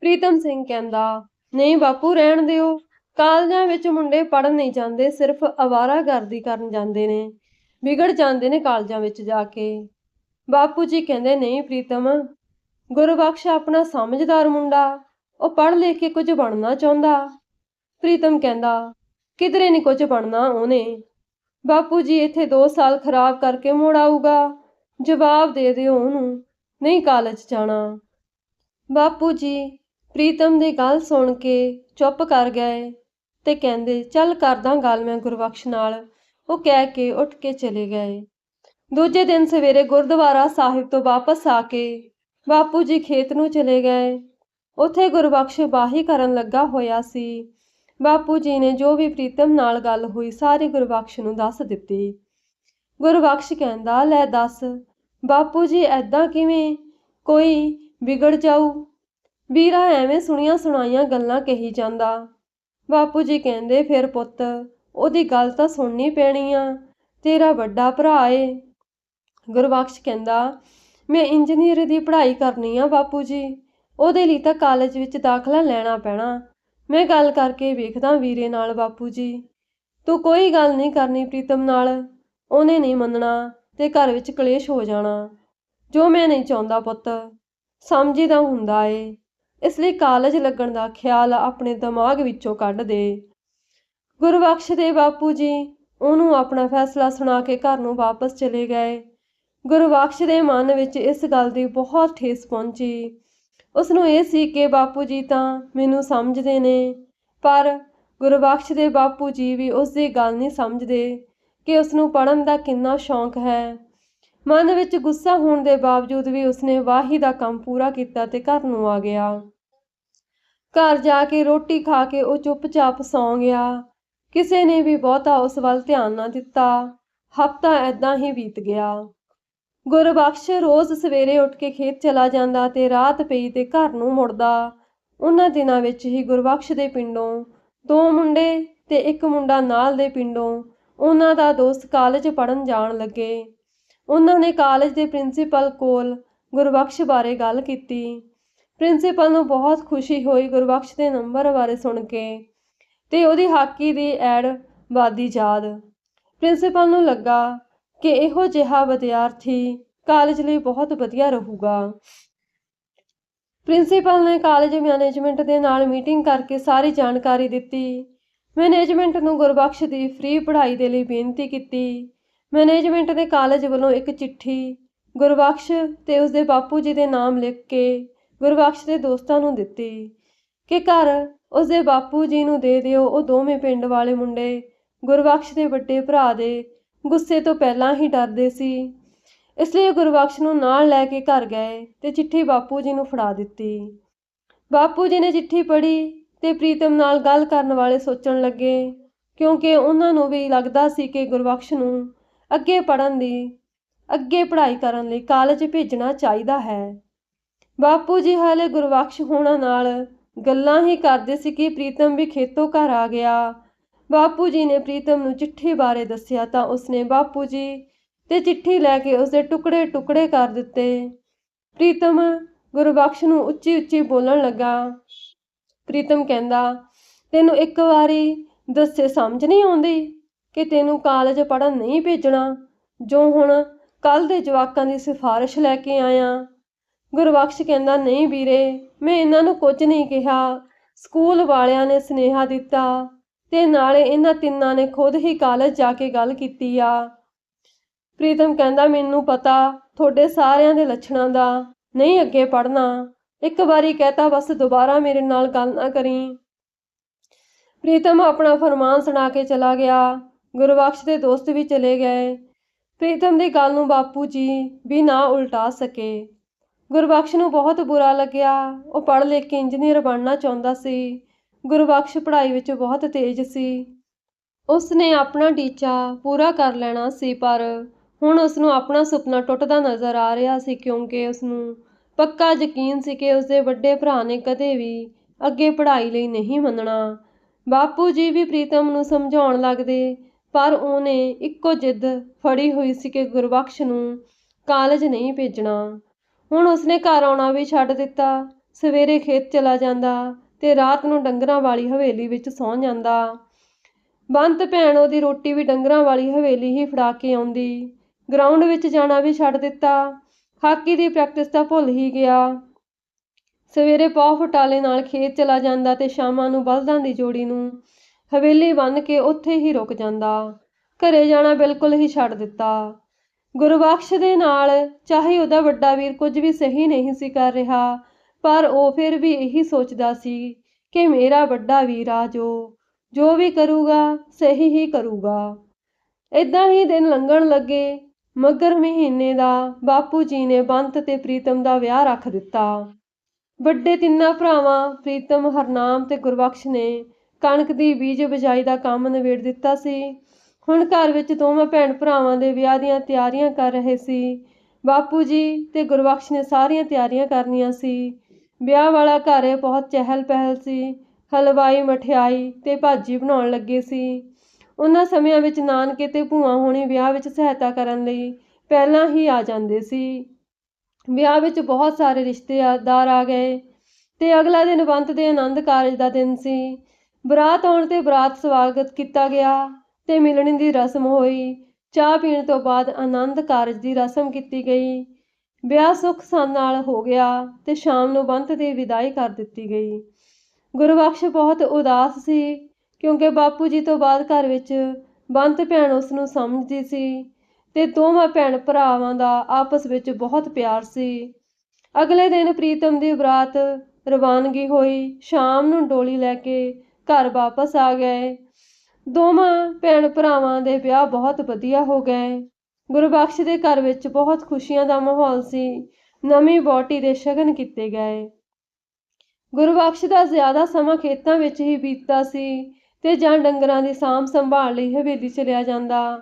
ਪ੍ਰੀਤਮ ਸਿੰਘ ਕਹਿੰਦਾ, ਨਹੀਂ ਬਾਪੂ, ਰਹਿਣ ਦਿਓ। ਕਾਲਜਾਂ ਵਿੱਚ ਮੁੰਡੇ ਪੜਨ ਨਹੀਂ ਜਾਂਦੇ, ਸਿਰਫ ਅਵਾਰਾਗਰਦੀ ਕਰਨ ਜਾਂਦੇ ਨੇ। ਵਿਗੜ ਜਾਂਦੇ ਨੇ ਕਾਲਜਾਂ ਵਿੱਚ ਜਾ ਕੇ। ਬਾਪੂ ਜੀ ਕਹਿੰਦੇ, ਨਹੀਂ ਪ੍ਰੀਤਮ ਗੁਰਬਖਸ਼ ਆਪਣਾ ਸਮਝਦਾਰ ਮੁੰਡਾ, ਉਹ ਪੜ੍ਹ ਲਿਖ ਕੇ ਕੁਝ ਬਣਨਾ ਚਾਹੁੰਦਾ। ਪ੍ਰੀਤਮ ਕਹਿੰਦਾ, ਕਿਧਰੇ ਨਹੀਂ ਕੁਝ ਬਣਨਾ ਉਹਨੇ। ਬਾਪੂ ਜੀ, ਇੱਥੇ 2 ਸਾਲ ਖਰਾਬ ਕਰਕੇ ਮੁੜ ਆਊਗਾ। ਜਵਾਬ ਦੇ ਦਿਓ ਉਹਨੂੰ, ਨਹੀਂ ਕਾਲਜ ਜਾਣਾ। ਬਾਪੂ ਜੀ, ਪ੍ਰੀਤਮ ਦੀ ਗੱਲ ਸੁਣ ਕੇ ਚੁੱਪ ਕਰ ਗਏ ਤੇ ਕਹਿੰਦੇ, ਚੱਲ ਕਰਦਾ ਗੱਲ ਮੈਂ ਗੁਰਬਖਸ਼ ਨਾਲ। ਉਹ ਕਹਿ ਕੇ ਉੱਠ ਕੇ ਚਲੇ ਗਏ। ਦੂਜੇ ਦਿਨ ਸਵੇਰੇ ਗੁਰਦੁਆਰਾ ਸਾਹਿਬ ਤੋਂ ਵਾਪਸ ਆ ਕੇ ਬਾਪੂ ਜੀ ਖੇਤ ਨੂੰ ਚਲੇ ਗਏ। ਉੱਥੇ ਗੁਰਬਖਸ਼ ਬਾਹੀ ਕਰਨ ਲੱਗਾ ਹੋਇਆ ਸੀ। ਬਾਪੂ ਜੀ ਨੇ ਜੋ ਵੀ ਪ੍ਰੀਤਮ ਨਾਲ ਗੱਲ ਹੋਈ, ਸਾਰੀ ਗੁਰਬਖਸ਼ ਨੂੰ ਦੱਸ ਦਿੱਤੀ। ਗੁਰਬਖਸ਼ ਕਹਿੰਦਾ, ਲੈ ਦੱਸ, ਬਾਪੂ ਜੀ ਐਦਾਂ ਕਿਵੇਂ? ਕੋਈ ਵਿਗੜ ਜਾਊ? ਵੀਰਾ ਐਵੇਂ ਸੁਣੀਆਂ ਸੁਣਾਈਆਂ ਗੱਲਾਂ ਕਹੀ ਜਾਂਦਾ। ਬਾਪੂ ਜੀ ਕਹਿੰਦੇ, ਫਿਰ ਪੁੱਤ, ਉਹਦੀ ਗੱਲ ਤਾਂ ਸੁਣਨੀ ਪੈਣੀ ਆ, ਤੇਰਾ ਵੱਡਾ ਭਰਾ ਏ। ਗੁਰਬਖਸ਼ ਕਹਿੰਦਾ, ਮੈਂ ਇੰਜੀਨੀਅਰ ਦੀ ਪੜ੍ਹਾਈ ਕਰਨੀ ਆ, ਬਾਪੂ ਜੀ। ਉਹਦੇ ਲਈ ਤਾਂ ਕਾਲਜ ਵਿੱਚ ਦਾਖਲਾ ਲੈਣਾ ਪੈਣਾ। ਮੈਂ ਗੱਲ ਕਰਕੇ ਵੇਖਦਾ ਵੀਰੇ ਨਾਲ ਬਾਪੂ ਜੀ। ਤੂੰ ਕੋਈ ਗੱਲ ਨਹੀਂ ਕਰਨੀ ਪ੍ਰੀਤਮ ਨਾਲ। ਉਹਨੇ ਨਹੀਂ ਮੰਨਣਾ ਤੇ ਘਰ ਵਿੱਚ ਕਲੇਸ਼ ਹੋ ਜਾਣਾ। ਜੋ ਮੈਂ ਨਹੀਂ ਚਾਹੁੰਦਾ ਪੁੱਤ ਸਮਝੀਦਾ ਹੁੰਦਾ ਏ। ਇਸ ਲਈ ਕਾਲਜ ਲੱਗਣ ਦਾ ਖਿਆਲ ਆਪਣੇ ਦਿਮਾਗ ਵਿੱਚੋਂ ਕੱਢ ਦੇ। ਗੁਰਬਖਸ਼ ਦੇ ਬਾਪੂ ਜੀ, ਉਹਨੂੰ ਆਪਣਾ ਫੈਸਲਾ ਸੁਣਾ ਕੇ ਘਰ ਨੂੰ ਵਾਪਸ ਚਲੇ ਗਏ। ਗੁਰਬਖਸ਼ ਦੇ ਮਨ ਵਿੱਚ ਇਸ ਗੱਲ ਦੀ ਬਹੁਤ ਠੇਸ ਪਹੁੰਚੀ। ਉਸ ਨੂੰ ਇਹ ਸੀ ਕਿ ਬਾਪੂ ਜੀ ਤਾਂ ਮੈਨੂੰ ਸਮਝਦੇ ਨੇ, ਪਰ ਗੁਰਬਖਸ਼ ਦੇ ਬਾਪੂ ਜੀ ਵੀ ਉਸ ਦੀ ਗੱਲ ਨਹੀਂ ਸਮਝਦੇ ਕਿ ਉਸ ਨੂੰ ਪੜਨ ਦਾ ਕਿੰਨਾ ਸ਼ੌਂਕ ਹੈ। ਮਨ ਵਿੱਚ ਗੁੱਸਾ ਹੋਣ ਦੇ ਬਾਵਜੂਦ ਵੀ ਉਸਨੇ ਵਾਹੀ ਦਾ ਕੰਮ ਪੂਰਾ ਕੀਤਾ ਤੇ ਘਰ ਨੂੰ ਆ ਗਿਆ। ਘਰ ਜਾ ਕੇ ਰੋਟੀ ਖਾ ਕੇ ਉਹ ਚੁੱਪਚਾਪ ਸੌਂ ਗਿਆ। ਕਿਸੇ ਨੇ ਵੀ ਬਹੁਤਾ ਉਸ ਵੱਲ ਧਿਆਨ ਨਾ ਦਿੱਤਾ। ਹਫਤਾ ਐਦਾਂ ਹੀ ਬੀਤ ਗਿਆ। ਗੁਰਬਖਸ਼ ਰੋਜ਼ ਸਵੇਰੇ ਉੱਠ ਕੇ ਖੇਤ ਚਲਾ ਜਾਂਦਾ ਤੇ ਰਾਤ ਪਈ ਤੇ ਘਰ ਨੂੰ ਮੁੜਦਾ। ਉਹਨਾਂ ਦਿਨਾਂ ਵਿੱਚ ਹੀ ਗੁਰਬਖਸ਼ ਦੇ ਪਿੰਡੋਂ ਦੋ ਮੁੰਡੇ ਤੇ ਇੱਕ ਮੁੰਡਾ ਨਾਲ ਦੇ ਪਿੰਡੋਂ ਉਹਨਾਂ ਦਾ ਦੋਸਤ ਕਾਲਜ ਪੜਨ ਜਾਣ ਲੱਗੇ। ਉਹਨਾਂ ਨੇ ਕਾਲਜ ਦੇ ਪ੍ਰਿੰਸੀਪਲ ਕੋਲ ਗੁਰਬਖਸ਼ ਬਾਰੇ ਗੱਲ ਕੀਤੀ। ਪ੍ਰਿੰਸੀਪਲ ਨੂੰ ਬਹੁਤ ਖੁਸ਼ੀ ਹੋਈ ਗੁਰਬਖਸ਼ ਦੇ ਨੰਬਰ ਬਾਰੇ ਸੁਣ ਕੇ ਤੇ ਉਹਦੀ ਹਾਕੀ ਦੀ ਐਡ ਵਾਦੀ ਯਾਦ। ਪ੍ਰਿੰਸੀਪਲ ਨੂੰ ਲੱਗਾ ਕਿ ਇਹੋ ਜਿਹਾ ਵਿਦਿਆਰਥੀ ਕਾਲਜ ਲਈ ਬਹੁਤ ਵਧੀਆ ਰਹੂਗਾ। ਪ੍ਰਿੰਸੀਪਲ ਨੇ ਕਾਲਜ ਮੈਨੇਜਮੈਂਟ ਦੇ ਨਾਲ ਮੀਟਿੰਗ ਕਰਕੇ ਸਾਰੀ ਜਾਣਕਾਰੀ ਦਿੱਤੀ। ਮੈਨੇਜਮੈਂਟ ਨੂੰ ਗੁਰਬਖਸ਼ ਦੀ ਫ੍ਰੀ ਪੜ੍ਹਾਈ ਦੇ ਲਈ ਬੇਨਤੀ ਕੀਤੀ। ਮੈਨੇਜਮੈਂਟ ਨੇ ਕਾਲਜ ਵੱਲੋਂ ਇੱਕ ਚਿੱਠੀ ਗੁਰਬਖਸ਼ ਤੇ ਉਸਦੇ ਬਾਪੂ ਜੀ ਦੇ ਨਾਮ ਲਿਖ ਕੇ ਗੁਰਬਖਸ਼ ਦੇ ਦੋਸਤਾਂ ਨੂੰ ਦਿੱਤੀ ਕਿ ਘਰ ਉਸਦੇ ਬਾਪੂ ਜੀ ਨੂੰ ਦੇ ਦਿਓ। ਉਹ ਦੋਵੇਂ ਪਿੰਡ ਵਾਲੇ ਮੁੰਡੇ ਗੁਰਬਖਸ਼ ਦੇ ਵੱਡੇ ਭਰਾ ਦੇ ਗੁੱਸੇ ਤੋਂ ਪਹਿਲਾਂ ਹੀ ਡਰਦੇ ਸੀ। ਇਸ ਲਈ ਗੁਰਬਖਸ਼ ਨੂੰ ਨਾਲ ਲੈ ਕੇ ਘਰ ਗਏ ਤੇ ਚਿੱਠੀ ਬਾਪੂ ਜੀ ਨੂੰ ਫੜਾ ਦਿੱਤੀ। ਬਾਪੂ ਜੀ ਨੇ ਚਿੱਠੀ ਪੜ੍ਹੀ ਤੇ ਪ੍ਰੀਤਮ ਨਾਲ ਗੱਲ ਕਰਨ ਵਾਲੇ ਸੋਚਣ ਲੱਗੇ, ਕਿਉਂਕਿ ਉਹਨਾਂ ਨੂੰ ਵੀ ਲੱਗਦਾ ਸੀ ਕਿ ਗੁਰਬਖਸ਼ ਨੂੰ ਅੱਗੇ ਪੜਨ ਦੀ, ਅੱਗੇ ਪੜ੍ਹਾਈ ਕਰਨ ਲਈ ਕਾਲਜ ਭੇਜਣਾ ਚਾਹੀਦਾ ਹੈ। ਬਾਪੂ ਜੀ ਹਾਲੇ ਗੁਰਬਖਸ਼ ਹੋਣਾ ਨਾਲ ਗੱਲਾਂ ਹੀ ਕਰਦੇ ਸੀ ਕਿ ਪ੍ਰੀਤਮ ਵੀ ਖੇਤੋਂ ਘਰ ਆ ਗਿਆ। ਬਾਪੂ ਜੀ ਨੇ ਪ੍ਰੀਤਮ ਨੂੰ ਚਿੱਠੀ ਬਾਰੇ ਦੱਸਿਆ ਤਾਂ ਉਸਨੇ ਬਾਪੂ ਜੀ ਤੇ ਚਿੱਠੀ ਲੈ ਕੇ ਉਸਦੇ ਟੁਕੜੇ ਟੁਕੜੇ ਕਰ ਦਿੱਤੇ। ਪ੍ਰੀਤਮ ਗੁਰਬਖਸ਼ ਨੂੰ ਉੱਚੀ ਉੱਚੀ ਬੋਲਣ ਲੱਗਾ। ਪ੍ਰੀਤਮ ਕਹਿੰਦਾ, ਤੈਨੂੰ ਇੱਕ ਵਾਰੀ ਦੱਸੇ ਸਮਝ ਨਹੀਂ ਆਉਂਦੀ ਕਿ ਤੈਨੂੰ ਕਾਲਜ ਪੜਨ ਨਹੀਂ ਭੇਜਣਾ। ਜੋ ਹੁਣ ਕੱਲ ਦੇ ਜਵਾਕਾਂ ਦੀ ਸਿਫਾਰਿਸ਼ ਲੈ ਕੇ ਆਇਆ। ਗੁਰਬਖਸ਼ ਕਹਿੰਦਾ, ਨਹੀਂ ਵੀਰੇ, ਮੈਂ ਇਹਨਾਂ ਨੂੰ ਕੁਝ ਨਹੀਂ ਕਿਹਾ। ਸਕੂਲ ਵਾਲਿਆਂ ਨੇ ਸੁਨੇਹਾ ਦਿੱਤਾ। ਤੇ ਨਾਲੇ ਇਹਨਾਂ ਤਿੰਨਾਂ ਨੇ ਖੁਦ ਹੀ ਕਾਲਜ ਜਾ ਕੇ ਗੱਲ ਕੀਤੀ ਆ। ਪ੍ਰੀਤਮ ਕਹਿੰਦਾ, ਮੈਨੂੰ ਪਤਾ, ਤੁਹਾਡੇ ਸਾਰਿਆਂ ਦੇ ਲੱਛਣਾਂ ਦਾ ਨਹੀਂ ਅੱਗੇ ਪੜਨਾ ਇੱਕ ਵਾਰੀ ਕਹਤਾ, ਬਸ ਦੁਬਾਰਾ ਮੇਰੇ ਨਾਲ ਗੱਲ ਨਾ ਕਰੀ। ਪ੍ਰੀਤਮ ਆਪਣਾ ਫਰਮਾਨ ਸੁਣਾ ਕੇ ਚਲਾ ਗਿਆ। ਗੁਰਬਖਸ਼ ਦੇ ਦੋਸਤ ਵੀ ਚਲੇ ਗਏ। ਪ੍ਰੀਤਮ ਦੀ ਗੱਲ ਨੂੰ ਬਾਪੂ ਜੀ ਵੀ ਨਾ ਉਲਟਾ ਸਕੇ। ਗੁਰਬਖਸ਼ ਨੂੰ ਬਹੁਤ ਬੁਰਾ ਲੱਗਿਆ। ਉਹ ਪੜ੍ਹ ਲਿਖ ਕੇ ਇੰਜੀਨੀਅਰ ਬਣਨਾ ਚਾਹੁੰਦਾ ਸੀ। ਗੁਰਬਖਸ਼ ਪੜ੍ਹਾਈ ਵਿੱਚ ਬਹੁਤ ਤੇਜ਼ ਸੀ। ਉਸ ਨੇ ਆਪਣਾ ਟੀਚਾ ਪੂਰਾ ਕਰ ਲੈਣਾ ਸੀ, ਪਰ ਹੁਣ ਉਸ ਨੂੰ ਆਪਣਾ ਸੁਪਨਾ ਟੁੱਟਦਾ ਨਜ਼ਰ ਆ ਰਿਹਾ ਸੀ, ਕਿਉਂਕਿ ਉਸ ਨੂੰ ਪੱਕਾ ਯਕੀਨ ਸੀ ਕਿ ਉਸਦੇ ਵੱਡੇ ਭਰਾ ਨੇ ਕਦੇ ਵੀ ਅੱਗੇ ਪੜ੍ਹਾਈ ਲਈ ਨਹੀਂ ਮੰਨਣਾ। ਬਾਪੂ ਜੀ ਵੀ ਪ੍ਰੀਤਮ ਨੂੰ ਸਮਝਾਉਣ ਲੱਗਦੇ, ਪਰ ਉਹਨੇ ਇੱਕੋ ਜਿੱਦ ਫੜੀ ਹੋਈ ਸੀ ਕਿ ਗੁਰਬਖਸ਼ ਨੂੰ ਕਾਲਜ ਨਹੀਂ ਭੇਜਣਾ। ਹੁਣ ਉਸਨੇ ਘਰ ਆਉਣਾ ਵੀ ਛੱਡ ਦਿੱਤਾ, ਸਵੇਰੇ ਖੇਤ ਚਲਾ ਜਾਂਦਾ ਤੇ ਰਾਤ ਨੂੰ ਡੰਗਰਾਂ ਵਾਲੀ ਹਵੇਲੀ ਵਿੱਚ ਸੌਂ ਜਾਂਦਾ। ਬੰਤ ਭੈਣ ਉਹਦੀ ਰੋਟੀ ਵੀ ਡੰਗਰਾਂ ਵਾਲੀ ਹਵੇਲੀ ਹੀ ਫੜਾ ਕੇ ਆਉਂਦੀ। ਗਰਾਊਂਡ ਵਿੱਚ ਜਾਣਾ ਵੀ ਛੱਡ ਦਿੱਤਾ। ਹਾਕੀ ਦੀ ਪ੍ਰੈਕਟਿਸ ਤਾਂ ਭੁੱਲ ਹੀ ਗਿਆ। ਸਵੇਰੇ ਪੌ ਫਟਾਲੇ ਨਾਲ ਖੇਤ ਚਲਾ ਜਾਂਦਾ ਤੇ ਸ਼ਾਮਾਂ ਨੂੰ ਬਲਦਾਂ ਦੀ ਜੋੜੀ ਨੂੰ ਹਵੇਲੀ ਬੰਨ ਕੇ ਉੱਥੇ ਹੀ ਰੁਕ ਜਾਂਦਾ। ਘਰੇ ਜਾਣਾ ਬਿਲਕੁਲ ਹੀ ਛੱਡ ਦਿੱਤਾ। ਗੁਰਬਖਸ਼ ਦੇ ਨਾਲ ਚਾਹੇ ਉਹਦਾ ਵੱਡਾ ਵੀਰ ਕੁਝ ਵੀ ਸਹੀ ਨਹੀਂ ਸੀ ਕਰ ਰਿਹਾ ਪਰ ਉਹ ਫਿਰ ਵੀ ਇਹੀ ਸੋਚਦਾ ਸੀ ਕਿ ਮੇਰਾ ਵੱਡਾ ਵੀਰ ਆ ਜੋ ਜੋ ਵੀ ਕਰੂਗਾ, ਸਹੀ ਹੀ ਕਰੂਗਾ। ਏਦਾਂ ਹੀ ਦਿਨ ਲੰਘਣ ਲੱਗੇ। ਮਗਰ ਮਹੀਨੇ ਦਾ ਬਾਪੂ ਜੀ ਨੇ ਬੰਤ ਤੇ ਪ੍ਰੀਤਮ ਦਾ ਵਿਆਹ ਰੱਖ ਦਿੱਤਾ। ਵੱਡੇ ਤਿੰਨਾਂ ਭਰਾਵਾਂ, ਪ੍ਰੀਤਮ, ਹਰਨਾਮ ਤੇ ਗੁਰਬਖਸ਼ ਨੇ ਕਣਕ ਦੀ ਬੀਜ ਬਿਜਾਈ ਦਾ ਕੰਮ ਨਿਬੇੜ ਦਿੱਤਾ ਸੀ। ਹੁਣ ਘਰ ਵਿੱਚ ਦੋਵਾਂ ਭੈਣ ਭਰਾਵਾਂ ਦੇ ਵਿਆਹ ਦੀਆਂ ਤਿਆਰੀਆਂ ਕਰ ਰਹੇ ਸੀ। ਬਾਪੂ ਜੀ ਤੇ ਗੁਰਬਖਸ਼ ਨੇ ਸਾਰੀਆਂ ਤਿਆਰੀਆਂ ਕਰਨੀਆਂ ਸੀ। ਵਿਆਹ ਵਾਲਾ ਘਰ ਬਹੁਤ ਚਹਿਲ ਪਹਿਲ ਸੀ, ਹਲਵਾਈ ਮਠਿਆਈ ਤੇ ਭਾਜੀ ਬਣਾਉਣ ਲੱਗੇ ਸੀ। ਉਹਨਾਂ ਸਮਿਆਂ ਵਿੱਚ ਨਾਨਕੇ ਤੇ ਭੂਆ ਹੋਣੀ ਵਿਆਹ ਵਿੱਚ ਸਹਾਇਤਾ ਕਰਨ ਲਈ ਪਹਿਲਾਂ ਹੀ ਆ ਜਾਂਦੇ ਸੀ। ਵਿਆਹ ਵਿੱਚ ਬਹੁਤ ਸਾਰੇ ਰਿਸ਼ਤੇਦਾਰ ਆ ਗਏ ਤੇ ਅਗਲਾ ਦਿਨ ਬੰਤ ਦੇ ਆਨੰਦ ਕਾਰਜ ਦਾ ਦਿਨ ਸੀ। ਬਰਾਤ ਆਉਣ ਤੇ ਬਰਾਤ ਸਵਾਗਤ ਕੀਤਾ ਗਿਆ ਤੇ ਮਿਲਣੀ ਦੀ ਰਸਮ ਹੋਈ। ਚਾਹ ਪੀਣ ਤੋਂ ਬਾਅਦ ਆਨੰਦ ਕਾਰਜ ਦੀ ਰਸਮ ਕੀਤੀ ਗਈ। ਵਿਆਹ ਸੁੱਖ ਸੰਦ ਨਾਲ ਹੋ ਗਿਆ ਤੇ ਸ਼ਾਮ ਨੂੰ ਬੰਤ ਦੀ ਵਿਦਾਈ ਕਰ ਦਿੱਤੀ ਗਈ। ਗੁਰਬਖਸ਼ ਬਹੁਤ ਉਦਾਸ ਸੀ, ਕਿਉਂਕਿ ਬਾਪੂ ਜੀ ਤੋਂ ਬਾਅਦ ਘਰ ਵਿੱਚ ਬੰਤ ਭੈਣ ਉਸ ਨੂੰ ਸਮਝਦੀ ਸੀ ਤੇ ਦੋਵਾਂ ਭੈਣ ਭਰਾਵਾਂ ਦਾ ਆਪਸ ਵਿੱਚ ਬਹੁਤ ਪਿਆਰ ਸੀ। ਅਗਲੇ ਦਿਨ ਪ੍ਰੀਤਮ ਦੀ ਬਰਾਤ ਰਵਾਨਗੀ ਹੋਈ, ਸ਼ਾਮ ਨੂੰ ਡੋਲੀ ਲੈ ਕੇ ਘਰ ਵਾਪਸ ਆ ਗਏ। ਦੋਵਾਂ ਭੈਣ ਭਰਾਵਾਂ ਦੇ ਵਿਆਹ ਬਹੁਤ ਵਧੀਆ ਹੋ ਗਏ। ਗੁਰਬਖਸ਼ ਦੇ ਘਰ ਵਿੱਚ ਬਹੁਤ ਖੁਸ਼ੀਆਂ ਦਾ ਮਾਹੌਲ ਸੀ। ਨਵੀਂ ਬੋਟੀ ਦੇ ਸ਼ਗਨ ਕੀਤੇ ਗਏ। ਗੁਰਬਖਸ਼ ਦਾ ਜ਼ਿਆਦਾ ਸਮਾਂ ਖੇਤਾਂ ਵਿੱਚ ਹੀ ਬੀਤਦਾ ਸੀ ਤੇ ਜਾਂ ਡੰਗਰਾਂ ਦੀ ਸਾਂਭ ਸੰਭਾਲ ਲਈ ਹਵੇਲੀ ਚਲਿਆ ਜਾਂਦਾ।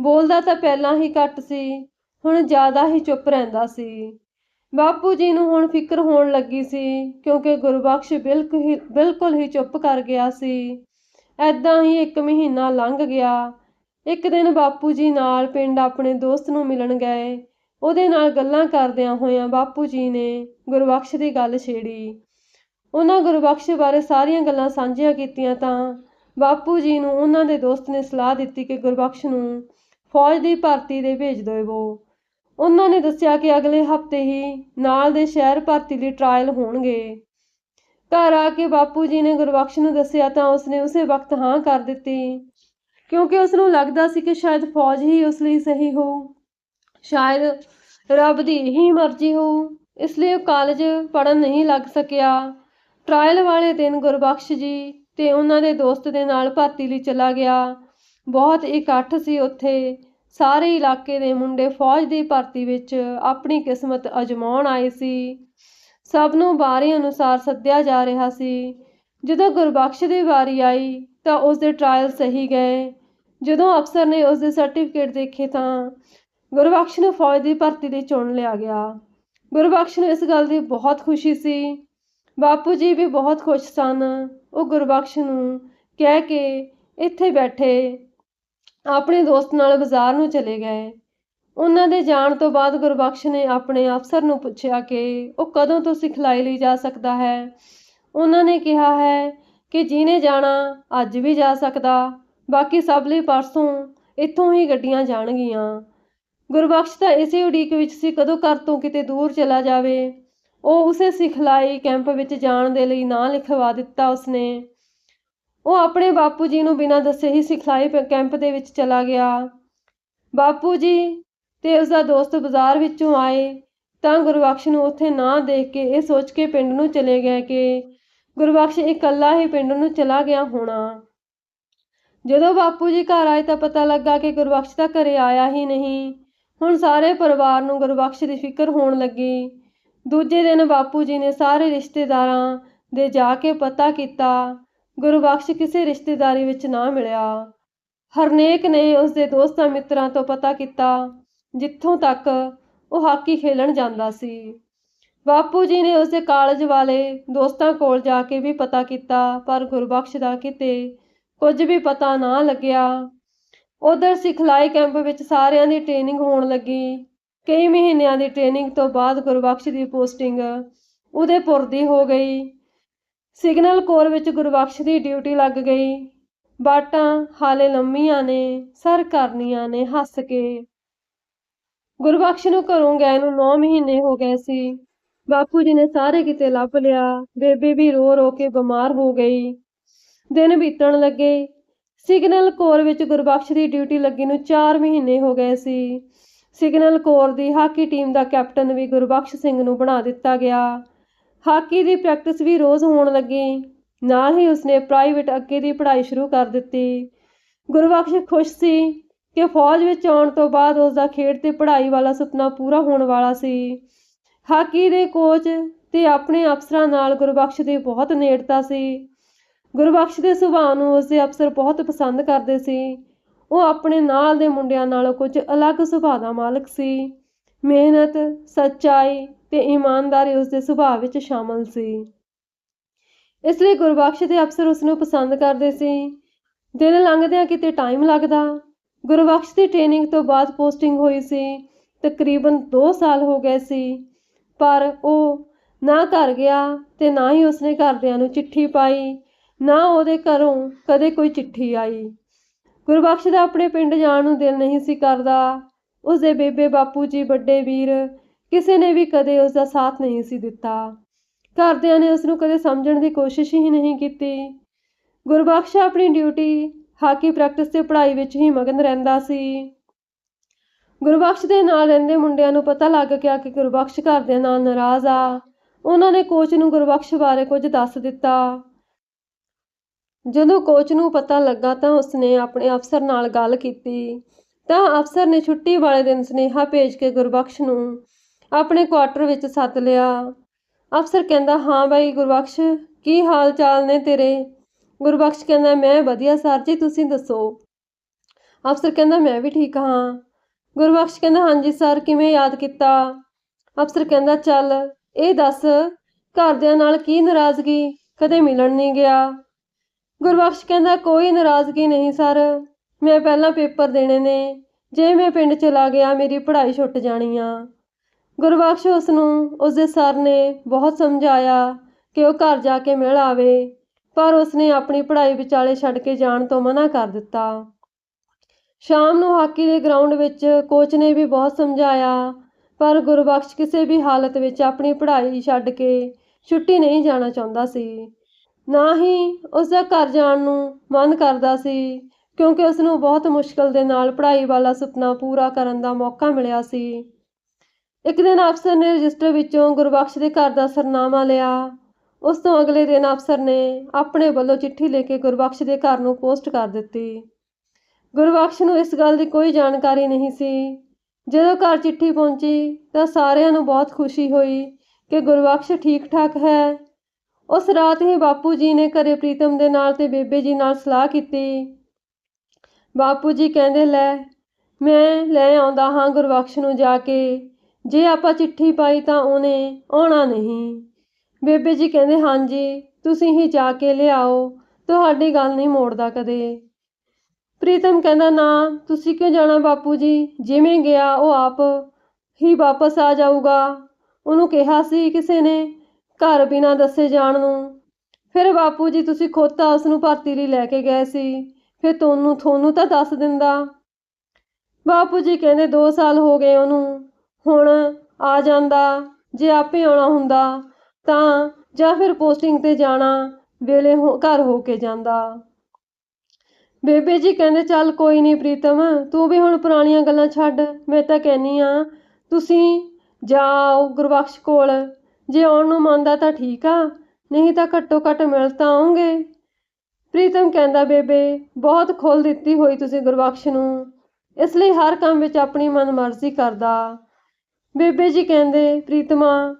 ਬੋਲਦਾ ਤਾਂ ਪਹਿਲਾਂ ਹੀ ਘੱਟ ਸੀ, ਹੁਣ ਜ਼ਿਆਦਾ ਹੀ ਚੁੱਪ ਰਹਿੰਦਾ ਸੀ। ਬਾਪੂ ਜੀ ਨੂੰ ਹੁਣ ਫਿਕਰ ਹੋਣ ਲੱਗੀ ਸੀ, ਕਿਉਂਕਿ ਗੁਰਬਖਸ਼ ਬਿਲਕੁਲ ਹੀ ਬਿਲਕੁਲ ਹੀ ਚੁੱਪ ਕਰ ਗਿਆ ਸੀ। ਐਦਾਂ ਹੀ ਇੱਕ ਮਹੀਨਾ ਲੰਘ ਗਿਆ। ਇੱਕ ਦਿਨ ਬਾਪੂ ਜੀ ਨਾਲ ਪਿੰਡ ਆਪਣੇ ਦੋਸਤ ਨੂੰ ਮਿਲਣ ਗਏ। ਉਹਦੇ ਨਾਲ ਗੱਲਾਂ ਕਰਦਿਆਂ ਹੋਇਆਂ ਬਾਪੂ ਜੀ ਨੇ ਗੁਰਬਖਸ਼ ਦੀ ਗੱਲ ਛੇੜੀ। ਉਹਨਾਂ ਗੁਰਬਖਸ਼ ਬਾਰੇ ਸਾਰੀਆਂ ਗੱਲਾਂ ਸਾਂਝੀਆਂ ਕੀਤੀਆਂ ਤਾਂ ਬਾਪੂ ਜੀ ਨੂੰ ਉਹਨਾਂ ਦੇ ਦੋਸਤ ਨੇ ਸਲਾਹ ਦਿੱਤੀ ਕਿ ਗੁਰਬਖਸ਼ ਨੂੰ ਫੌਜ ਦੀ ਭਰਤੀ ਦੇ ਭੇਜ ਦੇਵੋ। ਉਹਨਾਂ ਨੇ ਦੱਸਿਆ ਕਿ ਅਗਲੇ ਹਫ਼ਤੇ ਹੀ ਨਾਲ ਦੇ ਸ਼ਹਿਰ ਭਰਤੀ ਲਈ ਟਰਾਇਲ ਹੋਣਗੇ। ਘਰ ਆ ਕੇ ਬਾਪੂ ਜੀ ਨੇ ਗੁਰਬਖਸ਼ ਨੂੰ ਦੱਸਿਆ ਤਾਂ ਉਸਨੇ ਉਸੇ ਵਕਤ ਹਾਂ ਕਰ ਦਿੱਤੀ। ਕਿਉਂਕਿ ਉਸ ਨੂੰ ਲੱਗਦਾ ਸੀ ਕਿ ਸ਼ਾਇਦ ਫੌਜ ਹੀ ਉਸ ਲਈ ਸਹੀ ਹੋ, ਸ਼ਾਇਦ ਰੱਬ ਦੀ ਹੀ ਮਰਜ਼ੀ ਹੋ। ਇਸ ਲਈ ਉਹ ਕਾਲਜ ਪੜਨ ਨਹੀਂ ਲੱਗ ਸਕਿਆ। ਟਰਾਇਲ ਵਾਲੇ ਦਿਨ ਗੁਰਬਖਸ਼ ਜੀ ਤੇ ਉਹਨਾਂ ਦੇ ਦੋਸਤ ਦੇ ਨਾਲ ਭਰਤੀ ਲਈ ਚਲਾ ਗਿਆ। ਬਹੁਤ ਇਕੱਠ ਸੀ ਉੱਥੇ। ਸਾਰੇ ਇਲਾਕੇ ਦੇ ਮੁੰਡੇ ਫੌਜ ਦੀ ਭਰਤੀ ਵਿੱਚ ਆਪਣੀ ਕਿਸਮਤ ਅਜਮਾਉਣ ਆਏ ਸੀ। ਸਭ ਨੂੰ ਵਾਰੀ ਅਨੁਸਾਰ ਸੱਦਿਆ ਜਾ ਰਿਹਾ ਸੀ। ਜਦੋਂ ਗੁਰਬਖਸ਼ ਦੀ ਵਾਰੀ ਆਈ ਤਾਂ ਉਸ ਦੇ ਟਰਾਇਲ ਸਹੀ ਗਏ। ਜਦੋਂ ਅਫਸਰ ਨੇ ਉਸ ਦੇ ਸਰਟੀਫਿਕੇਟ ਦੇਖੇ ਤਾਂ ਗੁਰਬਖਸ਼ ਨੂੰ ਫੌਜ ਦੀ ਭਰਤੀ ਲਈ ਚੁਣ ਲਿਆ ਗਿਆ। ਗੁਰਬਖਸ਼ ਨੂੰ ਇਸ ਗੱਲ ਦੀ ਬਹੁਤ ਖੁਸ਼ੀ ਸੀ। ਬਾਪੂ ਜੀ ਵੀ ਬਹੁਤ ਖੁਸ਼ ਸਨ। ਉਹ ਗੁਰਬਖਸ਼ ਨੂੰ ਕਹਿ ਕੇ ਇੱਥੇ ਬੈਠੇ, ਆਪਣੇ ਦੋਸਤ ਨਾਲ ਬਾਜ਼ਾਰ ਨੂੰ ਚਲੇ ਗਏ। ਉਹਨਾਂ ਦੇ ਜਾਣ ਤੋਂ ਬਾਅਦ ਗੁਰਬਖਸ਼ ਨੇ ਆਪਣੇ ਅਫਸਰ ਨੂੰ ਪੁੱਛਿਆ ਕਿ ਉਹ ਕਦੋਂ ਤੋਂ ਸਿਖਲਾਈ ਲਈ ਜਾ ਸਕਦਾ ਹੈ? ਉਹਨਾਂ ਨੇ ਕਿਹਾ ਹੈ ਕਿ ਜਿਹਨੇ ਜਾਣਾ, ਅੱਜ ਵੀ ਜਾ ਸਕਦਾ। ਬਾਕੀ ਸਭ ਲਈ ਪਰਸੋਂ ਇੱਥੋਂ ਹੀ ਗੱਡੀਆਂ ਜਾਣਗੀਆਂ। ਗੁਰਬਖਸ਼ ਤਾਂ ਇਸੇ ਉਡੀਕ ਵਿੱਚ ਸੀ, ਕਦੋਂ ਘਰ ਤੋਂ ਕਿਤੇ ਦੂਰ ਚਲਾ ਜਾਵੇ। ਉਹ ਉਸੇ ਸਿਖਲਾਈ ਕੈਂਪ ਵਿੱਚ ਜਾਣ ਦੇ ਲਈ ਨਾਂ ਲਿਖਵਾ ਦਿੱਤਾ ਉਸਨੇ। ਉਹ ਆਪਣੇ ਬਾਪੂ ਜੀ ਨੂੰ ਬਿਨਾਂ ਦੱਸੇ ਹੀ ਸਿਖਲਾਈ ਕੈਂਪ ਦੇ ਵਿੱਚ ਚਲਾ ਗਿਆ। ਬਾਪੂ ਜੀ ਤੇ ਉਸਦਾ ਦੋਸਤ ਬਾਜ਼ਾਰ ਵਿੱਚੋਂ ਆਏ ਤਾਂ ਗੁਰਬਖਸ਼ ਨੂੰ ਉੱਥੇ ਨਾ ਦੇਖ ਕੇ ਇਹ ਸੋਚ ਕੇ ਪਿੰਡ ਨੂੰ ਚਲੇ ਗਏ ਕਿ ਗੁਰਬਖਸ਼ ਇਕੱਲਾ ਹੀ ਪਿੰਡ ਨੂੰ ਚਲਾ ਗਿਆ ਹੋਣਾ। ਜਦੋਂ ਬਾਪੂ ਜੀ ਘਰ ਆਏ ਤਾਂ ਪਤਾ ਲੱਗਾ ਕਿ ਗੁਰਬਖਸ਼ ਤਾਂ ਘਰੇ ਆਇਆ ਹੀ ਨਹੀਂ। ਹੁਣ ਸਾਰੇ ਪਰਿਵਾਰ ਨੂੰ ਗੁਰਬਖਸ਼ ਦੀ ਫਿਕਰ ਹੋਣ ਲੱਗੀ। ਦੂਜੇ ਦਿਨ ਬਾਪੂ ਜੀ ਨੇ ਸਾਰੇ ਰਿਸ਼ਤੇਦਾਰਾਂ ਦੇ ਜਾ ਕੇ ਪਤਾ ਕੀਤਾ, ਗੁਰਬਖਸ਼ ਕਿਸੇ ਰਿਸ਼ਤੇਦਾਰੀ ਵਿੱਚ ਨਾ ਮਿਲਿਆ। ਹਰਨੇਕ ਨੇ ਉਸ ਦੇ ਦੋਸਤਾਂ ਮਿੱਤਰਾਂ ਤੋਂ ਪਤਾ ਕੀਤਾ, ਜਿੱਥੋਂ ਤੱਕ ਉਹ ਹਾਕੀ ਖੇਲਣ ਜਾਂਦਾ ਸੀ। ਬਾਪੂ ਜੀ ਨੇ ਉਸ ਦੇ ਕਾਲਜ ਵਾਲੇ ਦੋਸਤਾਂ ਕੋਲ ਜਾ ਕੇ ਵੀ ਪਤਾ ਕੀਤਾ, ਪਰ ਗੁਰਬਖਸ਼ ਦਾ ਕਿਤੇ ਕੁਝ ਵੀ ਪਤਾ ਨਾ ਲੱਗਿਆ। ਉਧਰ ਸਿਖਲਾਈ ਕੈਂਪ ਵਿੱਚ ਸਾਰਿਆਂ ਦੀ ਟ੍ਰੇਨਿੰਗ ਹੋਣ ਲੱਗੀ। ਕਈ ਮਹੀਨਿਆਂ ਦੀ ਟ੍ਰੇਨਿੰਗ ਤੋਂ ਬਾਅਦ ਗੁਰਬਖਸ਼ ਦੀ ਪੋਸਟਿੰਗ ਉਦੈਪੁਰ ਦੀ ਹੋ ਗਈ। ਸਿਗਨਲ ਕੋਰ ਵਿੱਚ ਗੁਰਬਖਸ਼ ਦੀ ਡਿਊਟੀ ਲੱਗ ਗਈ। ਬਾਟਾਂ ਹਾਲੇ ਲੰਮੀਆਂ ਨੇ, ਸਰ ਕਰਨੀਆਂ ਨੇ, ਹੱਸ ਕੇ। ਗੁਰਬਖਸ਼ ਨੂੰ ਘਰੋਂ ਗਏ ਨੂੰ 9 ਮਹੀਨੇ ਹੋ ਗਏ ਸੀ। ਬਾਪੂ ਜੀ ਨੇ ਸਾਰੇ ਕਿਤੇ ਲੱਭ ਲਿਆ। ਬੇਬੇ ਵੀ ਰੋ ਰੋ ਕੇ ਬਿਮਾਰ ਹੋ ਗਈ। ਦਿਨ ਬੀਤਣ ਲੱਗੇ। ਸਿਗਨਲ ਕੋਰ ਵਿੱਚ ਗੁਰਬਖਸ਼ ਦੀ ਡਿਊਟੀ ਲੱਗੀ ਨੂੰ 4 ਮਹੀਨੇ ਹੋ ਗਏ ਸੀ। ਸਿਗਨਲ ਕੋਰ ਦੀ ਹਾਕੀ ਟੀਮ ਦਾ ਕੈਪਟਨ ਵੀ ਗੁਰਬਖਸ਼ ਸਿੰਘ ਨੂੰ ਬਣਾ ਦਿੱਤਾ ਗਿਆ। ਹਾਕੀ ਦੀ ਪ੍ਰੈਕਟਿਸ ਵੀ ਰੋਜ਼ ਹੋਣ ਲੱਗੀ। ਨਾਲ ਹੀ ਉਸਨੇ ਪ੍ਰਾਈਵੇਟ ਅੱਗੇ ਦੀ ਪੜ੍ਹਾਈ ਸ਼ੁਰੂ ਕਰ ਦਿੱਤੀ। ਗੁਰਬਖਸ਼ ਖੁਸ਼ ਸੀ ਕਿ ਫੌਜ ਵਿੱਚ ਆਉਣ ਤੋਂ ਬਾਅਦ ਉਸ ਦਾ ਖੇਡ ਤੇ ਪੜ੍ਹਾਈ ਵਾਲਾ ਸੁਪਨਾ ਪੂਰਾ ਹੋਣ ਵਾਲਾ ਸੀ। ਹਾਕੀ ਦੇ ਕੋਚ ਤੇ ਆਪਣੇ ਅਫਸਰਾਂ ਨਾਲ ਗੁਰਬਖਸ਼ ਦੀ ਬਹੁਤ ਨੇੜਤਾ ਸੀ। ਗੁਰਬਖਸ਼ ਦੇ ਸੁਭਾਅ ਨੂੰ ਉਸਦੇ ਅਫਸਰ ਬਹੁਤ ਪਸੰਦ ਕਰਦੇ ਸੀ। ਉਹ ਆਪਣੇ ਨਾਲ ਦੇ ਮੁੰਡਿਆਂ ਨਾਲੋਂ ਕੁਝ ਅਲੱਗ ਸੁਭਾਅ ਦਾ ਮਾਲਕ ਸੀ। ਮਿਹਨਤ, ਸੱਚਾਈ ਤੇ ਇਮਾਨਦਾਰੀ ਉਸਦੇ ਸੁਭਾਅ ਵਿੱਚ ਸ਼ਾਮਲ ਸੀ। ਇਸ ਲਈ ਗੁਰਬਖਸ਼ ਦੇ ਅਫਸਰ ਉਸ ਨੂੰ ਪਸੰਦ ਕਰਦੇ ਸੀ। ਦਿਨ ਲੰਘਦਿਆਂ ਕਿਤੇ ਟਾਈਮ ਲੱਗਦਾ ਗੁਰਬਖਸ਼ ਦੀ ਟ੍ਰੇਨਿੰਗ ਤੋਂ ਬਾਅਦ ਪੋਸਟਿੰਗ ਹੋਈ ਸੀ। ਤਕਰੀਬਨ 2 ਸਾਲ ਹੋ ਗਏ ਸੀ, ਪਰ ਉਹ ਨਾ ਘਰ ਗਿਆ ਤੇ ਨਾ ਹੀ ਉਸਨੇ ਘਰਦਿਆਂ ਨੂੰ ਚਿੱਠੀ ਪਾਈ। ਨਾ ਉਹਦੇ ਘਰੋਂ ਕਦੇ ਕੋਈ ਚਿੱਠੀ ਆਈ। ਗੁਰਬਖਸ਼ ਦਾ ਆਪਣੇ ਪਿੰਡ ਜਾਣ ਨੂੰ ਦਿਲ ਨਹੀਂ ਸੀ ਕਰਦਾ। ਉਸਦੇ ਬੇਬੇ ਬਾਪੂ ਜੀ ਵੱਡੇ ਵੀਰ ਕਿਸੇ ਨੇ ਵੀ ਕਦੇ ਉਸ ਦਾ ਸਾਥ ਨਹੀਂ ਸੀ ਦਿੱਤਾ। ਘਰਦਿਆਂ ਨੇ ਉਸ ਨੂੰ ਕਦੇ ਸਮਝਣ ਦੀ ਕੋਸ਼ਿਸ਼ ਹੀ ਨਹੀਂ ਕੀਤੀ। ਗੁਰਬਖਸ਼ ਆਪਣੀ ਡਿਊਟੀ ਹਾਕੀ ਪ੍ਰੈਕਟਿਸ ਤੇ ਪੜ੍ਹਾਈ ਵਿੱਚ ਹੀ ਮਗਨ ਰਹਿੰਦਾ ਸੀ। ਗੁਰਬਖਸ਼ ਦੇ ਨਾਲ ਰਹਿੰਦੇ ਮੁੰਡਿਆਂ ਨੂੰ ਪਤਾ ਲੱਗ ਗਿਆ ਕਿ ਗੁਰਬਖਸ਼ ਘਰਦਿਆਂ ਨਾਲ ਨਾਰਾਜ਼ ਆ। ਉਹਨਾਂ ਨੇ ਕੋਚ ਨੂੰ ਗੁਰਬਖਸ਼ ਬਾਰੇ ਕੁਝ ਦੱਸ ਦਿੱਤਾ। ਜਦੋਂ ਕੋਚ ਨੂੰ ਪਤਾ ਲੱਗਾ ਤਾਂ ਉਸਨੇ ਆਪਣੇ ਅਫਸਰ ਨਾਲ ਗੱਲ ਕੀਤੀ। ਤਾਂ ਅਫਸਰ ਨੇ ਛੁੱਟੀ ਵਾਲੇ ਦਿਨ ਸੁਨੇਹਾ ਭੇਜ ਕੇ ਗੁਰਬਖਸ਼ ਨੂੰ ਆਪਣੇ ਕੁਆਟਰ ਵਿੱਚ ਸੱਦ ਲਿਆ। ਅਫਸਰ ਕਹਿੰਦਾ, ਹਾਂ ਬਾਈ ਗੁਰਬਖਸ਼, ਕੀ ਹਾਲ ਚਾਲ ਨੇ ਤੇਰੇ? ਗੁਰਬਖਸ਼ ਕਹਿੰਦਾ, ਮੈਂ ਵਧੀਆ ਸਰ ਜੀ, ਤੁਸੀਂ ਦੱਸੋ? ਅਫਸਰ ਕਹਿੰਦਾ, ਮੈਂ ਵੀ ਠੀਕ ਹਾਂ। ਗੁਰਬਖਸ਼ ਕਹਿੰਦਾ, ਹਾਂਜੀ ਸਰ, ਕਿਵੇਂ ਯਾਦ ਕੀਤਾ? ਅਫਸਰ ਕਹਿੰਦਾ, ਚੱਲ, ਇਹ ਦੱਸ, ਘਰਦਿਆਂ ਨਾਲ ਕੀ ਨਾਰਾਜ਼ਗੀ? ਕਦੇ ਮਿਲਣ ਨਹੀਂ ਗਿਆ। ਗੁਰਬਖਸ਼ ਕਹਿੰਦਾ, ਕੋਈ ਨਾਰਾਜ਼ਗੀ ਨਹੀਂ ਸਰ। ਮੈਂ ਪਹਿਲਾਂ ਪੇਪਰ ਦੇਣੇ ਨੇ। ਜੇ ਮੈਂ ਪਿੰਡ ਚਲਾ ਗਿਆ, ਮੇਰੀ ਪੜ੍ਹਾਈ ਛੁੱਟ ਜਾਣੀ ਆ। ਗੁਰਬਖਸ਼ ਉਸ ਨੂੰ ਉਸਦੇ ਸਰ ਨੇ ਬਹੁਤ ਸਮਝਾਇਆ ਕਿ ਉਹ ਘਰ ਜਾ ਕੇ ਮਿਲ ਆਵੇ, ਪਰ ਉਸਨੇ ਆਪਣੀ ਪੜ੍ਹਾਈ ਵਿਚਾਲੇ ਛੱਡ ਕੇ ਜਾਣ ਤੋਂ ਮਨਾ ਕਰ ਦਿੱਤਾ। ਸ਼ਾਮ ਨੂੰ ਹਾਕੀ ਦੇ ਗਰਾਊਂਡ ਵਿੱਚ ਕੋਚ ਨੇ ਵੀ ਬਹੁਤ ਸਮਝਾਇਆ, ਪਰ ਗੁਰਬਖਸ਼ ਕਿਸੇ ਵੀ ਹਾਲਤ ਵਿੱਚ ਆਪਣੀ ਪੜ੍ਹਾਈ ਛੱਡ ਕੇ ਛੁੱਟੀ ਨਹੀਂ ਜਾਣਾ ਚਾਹੁੰਦਾ ਸੀ। ਨਾ ਹੀ ਉਸ ਦਾ ਘਰ ਜਾਣ ਨੂੰ ਮਨ ਕਰਦਾ ਸੀ, ਕਿਉਂਕਿ ਉਸ ਨੂੰ ਬਹੁਤ ਮੁਸ਼ਕਲ ਦੇ ਨਾਲ ਪੜ੍ਹਾਈ ਵਾਲਾ ਸੁਪਨਾ ਪੂਰਾ ਕਰਨ ਦਾ ਮੌਕਾ ਮਿਲਿਆ ਸੀ। ਇੱਕ ਦਿਨ ਅਫਸਰ ਨੇ ਰਜਿਸਟਰ ਵਿੱਚੋਂ ਗੁਰਬਖਸ਼ ਦੇ ਘਰ ਦਾ ਸਰਨਾਮਾ ਲਿਆ। ਉਸ ਤੋਂ ਅਗਲੇ ਦਿਨ ਅਫਸਰ ਨੇ ਆਪਣੇ ਵੱਲੋਂ ਚਿੱਠੀ ਲੈ ਕੇ ਗੁਰਬਖਸ਼ ਦੇ ਘਰ ਨੂੰ ਪੋਸਟ ਕਰ ਦਿੱਤੀ। ਗੁਰਬਖਸ਼ ਨੂੰ ਇਸ ਗੱਲ ਦੀ ਕੋਈ ਜਾਣਕਾਰੀ ਨਹੀਂ ਸੀ। ਜਦੋਂ ਘਰ ਚਿੱਠੀ ਪਹੁੰਚੀ ਤਾਂ ਸਾਰਿਆਂ ਨੂੰ ਬਹੁਤ ਖੁਸ਼ੀ ਹੋਈ ਕਿ ਗੁਰਬਖਸ਼ ਠੀਕ ਠਾਕ ਹੈ ਉਸ ਰਾਤ ਹੀ ਬਾਪੂ ਜੀ ਨੇ ਘਰੇ ਪ੍ਰੀਤਮ ਦੇ ਨਾਲ ਤੇ ਬੇਬੇ ਜੀ ਨਾਲ ਸਲਾਹ ਕੀਤੀ। ਬਾਪੂ ਜੀ ਕਹਿੰਦੇ, ਲੈ, ਮੈਂ ਲੈ ਆਉਂਦਾ ਹਾਂ ਗੁਰਬਖਸ਼ ਨੂੰ ਜਾ ਕੇ। ਜੇ ਆਪਾਂ ਚਿੱਠੀ ਪਾਈ ਤਾਂ ਉਹਨੇ ਆਉਣਾ ਨਹੀਂ। ਬੇਬੇ ਜੀ ਕਹਿੰਦੇ, ਹਾਂਜੀ, ਤੁਸੀਂ ਹੀ ਜਾ ਕੇ ਲਿਆਓ, ਤੁਹਾਡੀ ਗੱਲ ਨਹੀਂ ਮੋੜਦਾ ਕਦੇ। ਪ੍ਰੀਤਮ ਕਹਿੰਦਾ, ਨਾ, ਤੁਸੀਂ ਕਿਉਂ ਜਾਣਾ ਬਾਪੂ ਜੀ? ਜਿਵੇਂ ਗਿਆ ਉਹ ਆਪ ਹੀ ਵਾਪਸ ਆ ਜਾਊਗਾ। ਉਹਨੂੰ ਕਿਹਾ ਸੀ ਕਿਸੇ ਨੇ ਘਰ ਬਿਨਾਂ ਦੱਸੇ ਜਾਣ ਨੂੰ। ਫਿਰ ਬਾਪੂ ਜੀ, ਤੁਸੀਂ ਖੁਦ ਤਾਂ ਉਸ ਨੂੰ ਭਰਤੀ ਲਈ ਲੈ ਕੇ ਗਏ ਸੀ। ਫਿਰ ਤੁਹਾਨੂੰ ਤੁਹਾਨੂੰ ਤਾਂ ਦੱਸ ਦਿੰਦਾ। ਬਾਪੂ ਜੀ ਕਹਿੰਦੇ 2 ਸਾਲ ਹੋ ਗਏ ਉਹਨੂੰ। ਹੁਣ ਆ ਜਾਂਦਾ। ਜੇ ਆਪੇ ਆਉਣਾ ਹੁੰਦਾ, ਤਾਂ ਜਾਂ ਫਿਰ ਪੋਸਟਿੰਗ ਤੇ ਜਾਣਾ ਵੇਲੇ ਹੋ, ਘਰ ਹੋ ਕੇ ਜਾਂਦਾ। ਬੇਬੇ ਜੀ ਕਹਿੰਦੇ, ਚੱਲ ਕੋਈ ਨਹੀਂ ਪ੍ਰੀਤਮ, ਤੂੰ ਵੀ ਹੁਣ ਪੁਰਾਣੀਆਂ ਗੱਲਾਂ ਛੱਡ। ਮੈਂ ਤਾਂ ਕਹਿੰਨੀ ਆ ਤੁਸੀਂ ਜਾਓ ਗੁਰਬਖਸ਼ ਕੋਲ। ਜੇ ਆਉਣ ਨੂੰ ਮੰਨਦਾ ਤਾਂ ਠੀਕ ਆ, ਨਹੀਂ ਤਾਂ ਘੱਟੋ ਘੱਟ ਮਿਲ ਤਾਂ ਆਉਂਗੇ। ਪ੍ਰੀਤਮ ਕਹਿੰਦਾ, ਬੇਬੇ, ਬਹੁਤ ਖੋਲ ਦਿੱਤੀ ਹੋਈ ਤੁਸੀਂ ਗੁਰਬਖਸ਼ ਨੂੰ। ਇਸ ਲਈ ਹਰ ਕੰਮ ਵਿੱਚ ਆਪਣੀ ਮਨਮਰਜ਼ੀ ਕਰਦਾ। ਬੇਬੇ ਜੀ ਕਹਿੰਦੇ, ਪ੍ਰੀਤਮਾ,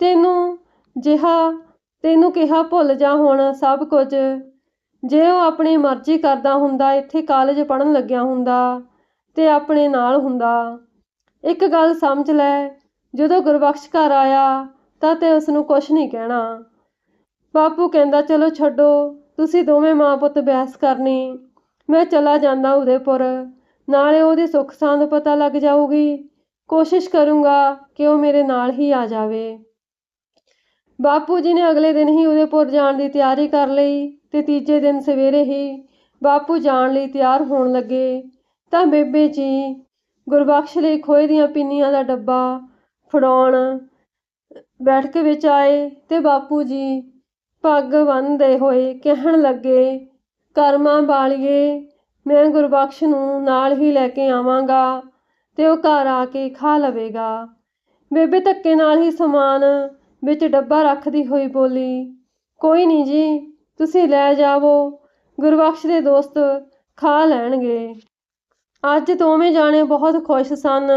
ਤੈਨੂੰ ਜਿਹਾ, ਤੈਨੂੰ ਕਿਹਾ ਭੁੱਲ ਜਾ ਹੁਣ ਸਭ ਕੁਝ। ਜੇ ਉਹ ਆਪਣੀ ਮਰਜ਼ੀ ਕਰਦਾ ਹੁੰਦਾ, ਇੱਥੇ ਕਾਲਜ ਪੜਨ ਲੱਗਿਆ ਹੁੰਦਾ ਤੇ ਆਪਣੇ ਨਾਲ ਹੁੰਦਾ। ਇੱਕ ਗੱਲ ਸਮਝ ਲੈ, ਜਦੋਂ ਗੁਰਬਖਸ਼ ਘਰ ਆਇਆ ਤਾਂ ਤੇ ਉਸ ਨੂੰ ਕੁਝ ਨਹੀਂ ਕਹਿਣਾ। ਬਾਪੂ ਕਹਿੰਦਾ, ਚਲੋ ਛੱਡੋ, ਤੁਸੀਂ ਦੋਵੇਂ ਮਾਂ ਪੁੱਤ ਬਹਿਸ ਕਰਨੀ। ਮੈਂ ਚਲਾ ਜਾਂਦਾ ਉਦੇਪੁਰ। ਨਾਲੇ ਉਹਦੀ ਸੁੱਖ ਸਾਂਦ ਪਤਾ ਲੱਗ ਜਾਊਗੀ। ਕੋਸ਼ਿਸ਼ ਕਰੂੰਗਾ ਕਿ ਉਹ ਮੇਰੇ ਨਾਲ ਹੀ ਆ ਜਾਵੇ। ਬਾਪੂ ਜੀ ਨੇ ਅਗਲੇ ਦਿਨ ਹੀ ਉਦੇਪੁਰ ਜਾਣ ਦੀ ਤਿਆਰੀ ਕਰ ਲਈ ਤੇ ਤੀਜੇ ਦਿਨ ਸਵੇਰੇ ਹੀ ਬਾਪੂ ਜਾਣ ਲਈ ਤਿਆਰ ਹੋਣ ਲੱਗੇ। ਤਾਂ ਬੇਬੇ ਜੀ ਗੁਰਬਖਸ਼ ਲਈ ਖੋਏ ਦੀਆਂ ਪਿੰਨੀਆਂ ਦਾ ਡੱਬਾ ਫੜਾਉਣ ਬੈਠਕ ਵਿੱਚ ਆਏ ਤੇ ਬਾਪੂ ਜੀ ਪੱਗ ਬੰਨ੍ਹਦੇ ਹੋਏ ਕਹਿਣ ਲੱਗੇ, ਕਰਮਾਂ ਵਾਲੀਏ, ਮੈਂ ਗੁਰਬਖਸ਼ ਨੂੰ ਨਾਲ ਹੀ ਲੈ ਕੇ ਆਵਾਂਗਾ ਤੇ ਉਹ ਘਰ ਆ ਕੇ ਖਾ ਲਵੇਗਾ। ਬੇਬੇ ਧੱਕੇ ਨਾਲ ਹੀ ਸਮਾਨ ਵਿੱਚ ਡੱਬਾ ਰੱਖਦੀ ਹੋਈ ਬੋਲੀ, ਕੋਈ ਨਹੀਂ ਜੀ, ਤੁਸੀਂ ਲੈ ਜਾਵੋ, ਗੁਰਬਖਸ਼ ਦੇ ਦੋਸਤ ਖਾ ਲੈਣਗੇ। ਅੱਜ ਦੋਵੇਂ ਜਾਣੇ ਬਹੁਤ ਖੁਸ਼ ਸਨ।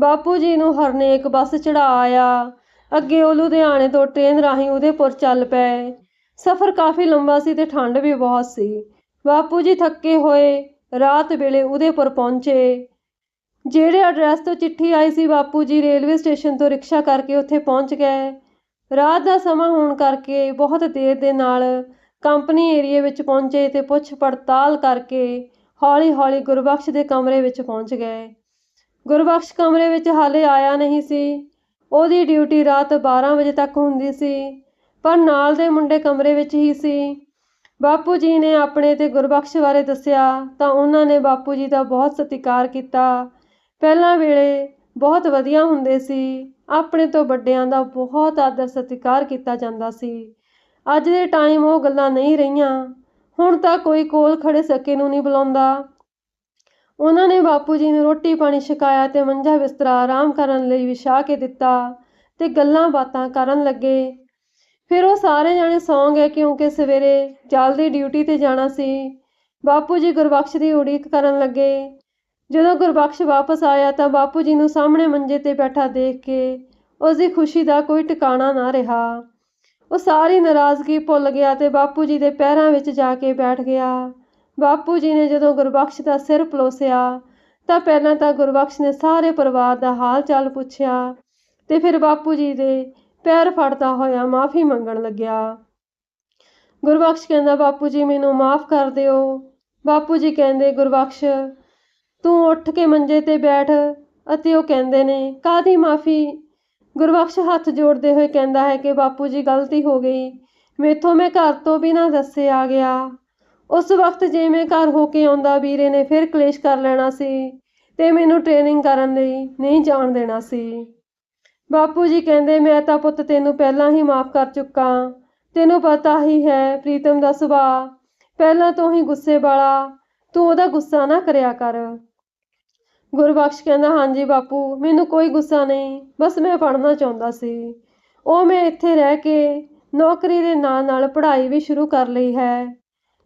ਬਾਪੂ ਜੀ ਨੂੰ ਹਰਨੇਕ ਬੱਸ ਚੜਾ ਆਇਆ। ਅੱਗੇ ਉਹ ਲੁਧਿਆਣੇ ਤੋਂ ਟ੍ਰੇਨ ਰਾਹੀਂ ਉਦੇਪੁਰ ਚੱਲ ਪਏ। ਸਫ਼ਰ ਕਾਫੀ ਲੰਬਾ ਸੀ ਤੇ ਠੰਡ ਵੀ ਬਹੁਤ ਸੀ। ਬਾਪੂ ਜੀ ਥੱਕੇ ਹੋਏ, ਰਾਤ ਵੇਲੇ ਉਦੇਪੁਰ ਪਹੁੰਚੇ। ਜਿਹੜੇ ਐਡਰੈਸ ਤੋਂ ਚਿੱਠੀ ਆਈ ਸੀ ਬਾਪੂ ਜੀ ਰੇਲਵੇ ਸਟੇਸ਼ਨ ਤੋਂ ਰਿਕਸ਼ਾ ਕਰਕੇ ਉੱਥੇ ਪਹੁੰਚ ਗਏ। ਰਾਤ ਦਾ ਸਮਾਂ ਹੋਣ ਕਰਕੇ ਬਹੁਤ ਦੇਰ ਦੇ ਨਾਲ ਕੰਪਨੀ ਏਰੀਏ ਵਿੱਚ ਪਹੁੰਚੇ ਤੇ ਪੁੱਛ ਪੜਤਾਲ ਕਰਕੇ ਹੌਲੀ-ਹੌਲੀ ਗੁਰਬਖਸ਼ ਦੇ ਕਮਰੇ ਵਿੱਚ ਪਹੁੰਚ ਗਏ। ਗੁਰਬਖਸ਼ ਕਮਰੇ ਵਿੱਚ ਹਾਲੇ ਆਇਆ ਨਹੀਂ ਸੀ। ਉਹਦੀ ਡਿਊਟੀ ਰਾਤ 12 ਵਜੇ ਤੱਕ ਹੁੰਦੀ ਸੀ, ਪਰ ਨਾਲ ਦੇ ਮੁੰਡੇ ਕਮਰੇ ਵਿੱਚ ਹੀ ਸੀ। ਬਾਪੂ ਜੀ ਨੇ ਆਪਣੇ ਤੇ ਗੁਰਬਖਸ਼ ਬਾਰੇ ਦੱਸਿਆ, ਤਾਂ ਉਹਨਾਂ ਨੇ ਬਾਪੂ ਜੀ ਦਾ ਬਹੁਤ ਸਤਿਕਾਰ ਕੀਤਾ। ਪਹਿਲਾਂ ਵੇਲੇ ਬਹੁਤ ਵਧੀਆ ਹੁੰਦੇ ਸੀ, ਆਪਣੇ ਤੋਂ ਵੱਡਿਆਂ ਦਾ ਬਹੁਤ ਆਦਰ ਸਤਿਕਾਰ ਕੀਤਾ ਜਾਂਦਾ ਸੀ। ਅੱਜ ਦੇ ਟਾਈਮ ਉਹ ਗੱਲਾਂ ਨਹੀਂ ਰਹੀਆਂ। ਹੁਣ ਤਾਂ ਕੋਈ ਕੋਲ ਖੜੇ ਸਕੇ ਨੂੰ ਨਹੀਂ ਬੁਲਾਉਂਦਾ। ਉਹਨਾਂ ਨੇ ਬਾਪੂ ਜੀ ਨੂੰ ਰੋਟੀ ਪਾਣੀ ਛਕਾਇਆ ਤੇ ਮੰਜਾ ਬਿਸਤਰਾ ਆਰਾਮ ਕਰਨ ਲਈ ਵਿਛਾ ਕੇ ਦਿੱਤਾ ਤੇ ਗੱਲਾਂ ਬਾਤਾਂ ਕਰਨ ਲੱਗੇ। ਫਿਰ ਉਹ ਸਾਰੇ ਜਾਣੇ ਸੌਂ ਗਏ ਕਿਉਂਕਿ ਸਵੇਰੇ ਜਲਦੀ ਡਿਊਟੀ ਤੇ ਜਾਣਾ ਸੀ। ਬਾਪੂ ਜੀ ਗੁਰਬਖਸ਼ ਦੀ ਉਡੀਕ ਕਰਨ ਲੱਗੇ। ਜਦੋਂ ਗੁਰਬਖਸ਼ ਵਾਪਸ ਆਇਆ ਤਾਂ ਬਾਪੂ ਜੀ ਨੂੰ ਸਾਹਮਣੇ ਮੰਜੇ ਤੇ ਬੈਠਾ ਦੇਖ ਕੇ ਉਸ ਦੀ ਖੁਸ਼ੀ ਦਾ ਕੋਈ ਟਿਕਾਣਾ ਨਾ ਰਿਹਾ। ਉਹ ਸਾਰੀ ਨਾਰਾਜ਼ਗੀ ਭੁੱਲ ਗਿਆ ਤੇ ਬਾਪੂ ਜੀ ਦੇ ਪੈਰਾਂ ਵਿੱਚ ਜਾ ਕੇ ਬੈਠ ਗਿਆ। ਬਾਪੂ ਜੀ ਨੇ ਜਦੋਂ ਗੁਰਬਖਸ਼ ਦਾ ਸਿਰ ਪਲੋਸਿਆ, ਤਾਂ ਪਹਿਲਾਂ ਤਾਂ ਗੁਰਬਖਸ਼ ਨੇ ਸਾਰੇ ਪਰਿਵਾਰ ਦਾ ਹਾਲ ਚਾਲ ਪੁੱਛਿਆ ਤੇ ਫਿਰ ਬਾਪੂ ਜੀ ਦੇ ਪੈਰ ਫੜਦਾ ਹੋਇਆ ਮਾਫੀ ਮੰਗਣ ਲੱਗਿਆ। ਗੁਰਬਖਸ਼ ਕਹਿੰਦਾ, ਬਾਪੂ ਜੀ, ਮੈਨੂੰ ਮਾਫ ਕਰ ਦਿਓ। ਬਾਪੂ ਜੀ ਕਹਿੰਦੇ, ਗੁਰਬਖਸ਼, ਤੂੰ ਉੱਠ ਕੇ ਮੰਜੇ ਤੇ ਬੈਠ। ਅਤੇ ਉਹ ਕਹਿੰਦੇ ਨੇ ਕਾਦੀ ਮਾਫੀ? ਗੁਰਬਖਸ਼ ਹੱਥ ਜੋੜਦੇ ਹੋਏ ਕਹਿੰਦਾ ਹੈ ਕਿ ਬਾਪੂ ਜੀ, ਗਲਤੀ ਹੋ ਗਈ। ਮੇਥੋਂ ਮੈਂ ਘਰ ਤੋਂ ਬਿਨਾਂ ਦੱਸੇ ਆ ਗਿਆ। ਉਸ ਵਕਤ ਜੇ ਮੈਂ ਘਰ ਹੋ ਕੇ ਆਉਂਦਾ ਵੀਰੇ ਨੇ ਫਿਰ ਕਲੇਸ਼ ਕਰ ਲੈਣਾ ਸੀ ਤੇ ਮੈਨੂੰ ਟ੍ਰੇਨਿੰਗ ਕਰਨ ਲਈ ਨਹੀਂ ਜਾਣ ਦੇਣਾ ਸੀ। ਬਾਪੂ ਜੀ ਕਹਿੰਦੇ, ਮੈਂ ਤਾਂ ਪੁੱਤ ਤੈਨੂੰ ਪਹਿਲਾਂ ਹੀ ਮਾਫ ਕਰ ਚੁੱਕਾ। ਤੈਨੂੰ ਪਤਾ ਹੀ ਹੈ ਪ੍ਰੀਤਮ ਦਾ ਸੁਭਾਅ। ਪਹਿਲਾਂ ਤੋਂ ਹੀ ਗੁੱਸੇ ਵਾਲਾ। ਤੂੰ ਉਹਦਾ ਗੁੱਸਾ ਨਾ ਕਰਿਆ ਕਰ। ਗੁਰਬਖਸ਼ ਕਹਿੰਦਾ, ਹਾਂਜੀ ਬਾਪੂ, ਮੈਨੂੰ ਕੋਈ ਗੁੱਸਾ ਨਹੀਂ। ਬਸ ਮੈਂ ਪੜ੍ਹਨਾ ਚਾਹੁੰਦਾ ਸੀ। ਉਹ ਮੈਂ ਇੱਥੇ ਰਹਿ ਕੇ ਨੌਕਰੀ ਦੇ ਨਾਲ ਨਾਲ ਪੜ੍ਹਾਈ ਵੀ ਸ਼ੁਰੂ ਕਰ ਲਈ ਹੈ।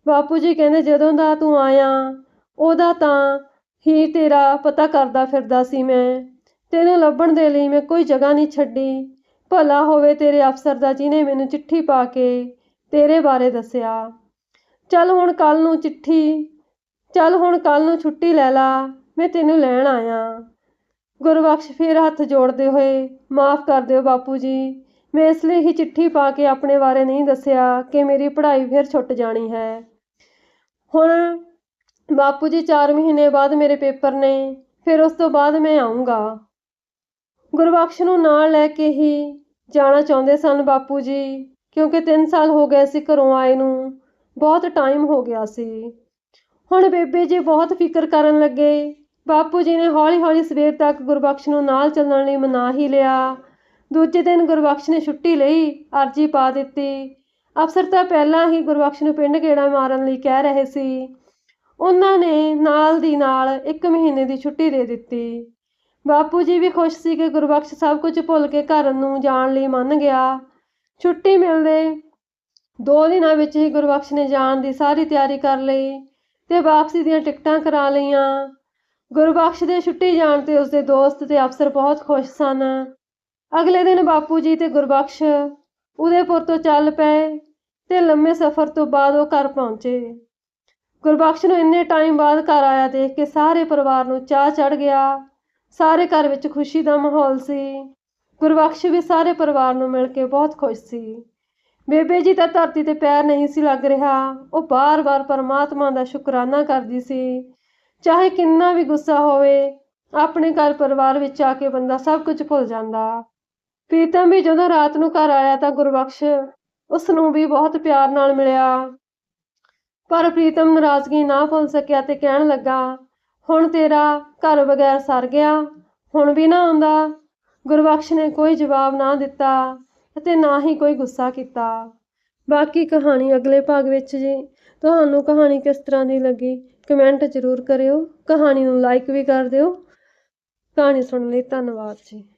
ਬਾਪੂ ਜੀ ਕਹਿੰਦੇ ਜਦੋਂ ਦਾ ਤੂੰ ਆਇਆ, ਉਹਦਾ ਤਾਂ ਹੀ ਤੇਰਾ ਪਤਾ ਕਰਦਾ ਫਿਰਦਾ ਸੀ ਮੈਂ। ਤੈਨੂੰ ਲੱਭਣ ਦੇ ਲਈ ਮੈਂ ਕੋਈ ਜਗ੍ਹਾ ਨਹੀਂ ਛੱਡੀ। ਭਲਾ ਹੋਵੇ ਤੇਰੇ ਅਫਸਰ ਦਾ ਜਿਹਨੇ ਮੈਨੂੰ ਚਿੱਠੀ ਪਾ ਕੇ ਤੇਰੇ ਬਾਰੇ ਦੱਸਿਆ। ਚੱਲ ਹੁਣ ਕੱਲ ਨੂੰ ਚਿੱਠੀ, ਚੱਲ ਹੁਣ ਕੱਲ ਨੂੰ ਛੁੱਟੀ ਲੈ ਲਾ, ਮੈਂ ਤੈਨੂੰ ਲੈਣ ਆਇਆ। ਗੁਰਬਖਸ਼ ਫਿਰ ਹੱਥ ਜੋੜਦੇ ਹੋਏ, ਮਾਫ ਕਰ ਦਿਓ ਬਾਪੂ ਜੀ, ਮੈਂ ਇਸ ਲਈ ਹੀ ਚਿੱਠੀ ਪਾ ਕੇ ਆਪਣੇ ਬਾਰੇ ਨਹੀਂ ਦੱਸਿਆ ਕਿ ਮੇਰੀ ਪੜ੍ਹਾਈ ਫਿਰ ਛੁੱਟ ਜਾਣੀ ਹੈ। ਹੁਣ ਬਾਪੂ ਜੀ 4 ਮਹੀਨੇ ਬਾਅਦ ਮੇਰੇ ਪੇਪਰ ਨੇ, ਫਿਰ ਉਸ ਤੋਂ ਬਾਅਦ ਮੈਂ ਆਉਂਗਾ ਗੁਰਬਖਸ਼ ਨੂੰ ਨਾਲ ਲੈ ਕੇ ਹੀ ਜਾਣਾ ਚਾਹੁੰਦੇ ਸਨ ਬਾਪੂ ਜੀ, ਕਿਉਂਕਿ 3 ਸਾਲ ਹੋ ਗਏ ਸੀ ਘਰੋਂ ਆਏ ਨੂੰ, ਬਹੁਤ ਟਾਈਮ ਹੋ ਗਿਆ ਸੀ। ਹੁਣ ਬੇਬੇ ਜੀ ਬਹੁਤ ਫਿਕਰ ਕਰਨ ਲੱਗੇ। ਬਾਪੂ ਜੀ ਨੇ ਹੌਲੀ-ਹੌਲੀ ਸਵੇਰ ਤੱਕ ਗੁਰਬਖਸ਼ ਨੂੰ ਨਾਲ ਚੱਲਣ ਲਈ ਮਨਾ ਹੀ ਲਿਆ। ਦੂਜੇ ਦਿਨ ਗੁਰਬਖਸ਼ ਨੇ ਛੁੱਟੀ ਲਈ, ਅਰਜੀ ਪਾ ਦਿੱਤੀ। ਅਫਸਰ ਤਾਂ ਪਹਿਲਾਂ ਹੀ ਗੁਰਬਖਸ਼ ਨੂੰ ਪਿੰਡ ਗੇੜਾ ਮਾਰਨ ਲਈ ਕਹਿ ਰਹੇ ਸੀ। ਉਹਨਾਂ ਨੇ ਨਾਲ ਦੀ ਨਾਲ ਇੱਕ ਮਹੀਨੇ ਦੀ ਛੁੱਟੀ ਦੇ ਦਿੱਤੀ। ਬਾਪੂ ਜੀ ਵੀ ਖੁਸ਼ ਸੀ ਕਿ ਗੁਰਬਖਸ਼ ਸਭ ਕੁਝ ਭੁੱਲ ਕੇ ਘਰ ਨੂੰ ਜਾਣ ਲਈ ਮੰਨ ਗਿਆ। ਛੁੱਟੀ ਮਿਲਦੇ ਦੋ ਦਿਨਾਂ ਵਿੱਚ ਹੀ ਗੁਰਬਖਸ਼ ਨੇ ਜਾਣ ਦੀ ਸਾਰੀ ਤਿਆਰੀ ਕਰ ਲਈ ਤੇ ਵਾਪਸੀ ਦੀਆਂ ਟਿਕਟਾਂ ਕਰਾ ਲਈਆਂ। ਗੁਰਬਖਸ਼ ਦੇ ਛੁੱਟੀ ਜਾਣ ਤੇ ਉਸਦੇ ਦੋਸਤ ਤੇ ਅਫਸਰ ਬਹੁਤ ਖੁਸ਼ ਸਨ। ਅਗਲੇ ਦਿਨ ਬਾਪੂ ਜੀ ਤੇ ਗੁਰਬਖਸ਼ ਉਦੇਪੁਰ ਤੋਂ ਚੱਲ ਪਏ। ਤੇ ਲੰਮੇ ਸਫ਼ਰ ਤੋਂ ਬਾਅਦ ਉਹ ਘਰ ਪਹੁੰਚੇ। ਗੁਰਬਖਸ਼ ਨੂੰ ਇੰਨੇ ਟਾਈਮ ਬਾਅਦ ਘਰ ਆਇਆ ਦੇਖ ਕੇ ਸਾਰੇ ਪਰਿਵਾਰ ਨੂੰ ਚਾਹ ਚੜ ਗਿਆ। ਸਾਰੇ ਘਰ ਵਿੱਚ ਖੁਸ਼ੀ ਦਾ ਮਾਹੌਲ ਸੀ। ਗੁਰਬਖਸ਼ ਵੀ ਸਾਰੇ ਪਰਿਵਾਰ ਨੂੰ ਮਿਲ ਕੇ ਬਹੁਤ ਖੁਸ਼ ਸੀ। ਬੇਬੇ ਜੀ ਤਾਂ ਧਰਤੀ ਤੇ ਪੈਰ ਨਹੀਂ ਸੀ ਲੱਗ ਰਿਹਾ। ਉਹ ਬਾਰ-ਬਾਰ ਪਰਮਾਤਮਾ ਦਾ ਸ਼ੁਕਰਾਨਾ ਕਰਦੀ ਸੀ। ਚਾਹੇ ਕਿੰਨਾ ਵੀ ਗੁੱਸਾ ਹੋਵੇ, ਆਪਣੇ ਘਰ ਪਰਿਵਾਰ ਵਿੱਚ ਆ ਕੇ ਬੰਦਾ ਸਭ ਕੁਝ ਭੁੱਲ ਜਾਂਦਾ। ਪ੍ਰੀਤਮ ਵੀ ਜਦੋਂ ਰਾਤ ਨੂੰ ਘਰ ਆਇਆ ਤਾਂ ਗੁਰਬਖਸ਼ ਉਸ ਨੂੰ ਵੀ ਬਹੁਤ ਪਿਆਰ ਨਾਲ ਮਿਲਿਆ। ਪਰ ਪ੍ਰੀਤਮ ਨਾਰਾਜ਼ਗੀ ਨਾ ਭੁੱਲ ਸਕਿਆ ਤੇ ਕਹਿਣ ਲੱਗਾ, ਹੁਣ ਤੇਰਾ ਘਰ ਬਗੈਰ ਸਰ ਗਿਆ, ਹੁਣ ਵੀ ਨਾ ਆਉਂਦਾ। ਗੁਰਬਖਸ਼ ਨੇ ਕੋਈ ਜਵਾਬ ਨਾ ਦਿੱਤਾ ਅਤੇ ਨਾ ਹੀ ਕੋਈ ਗੁੱਸਾ ਕੀਤਾ। ਬਾਕੀ ਕਹਾਣੀ ਅਗਲੇ ਭਾਗ ਵਿੱਚ ਜੀ। ਤੁਹਾਨੂੰ ਕਹਾਣੀ ਕਿਸ ਤਰ੍ਹਾਂ ਦੀ ਲੱਗੀ, ਕਮੈਂਟ ਜ਼ਰੂਰ ਕਰਿਓ। ਕਹਾਣੀ ਨੂੰ ਲਾਈਕ ਵੀ ਕਰ ਦਿਓ। ਕਹਾਣੀ ਸੁਣਨ ਲਈ ਧੰਨਵਾਦ ਜੀ।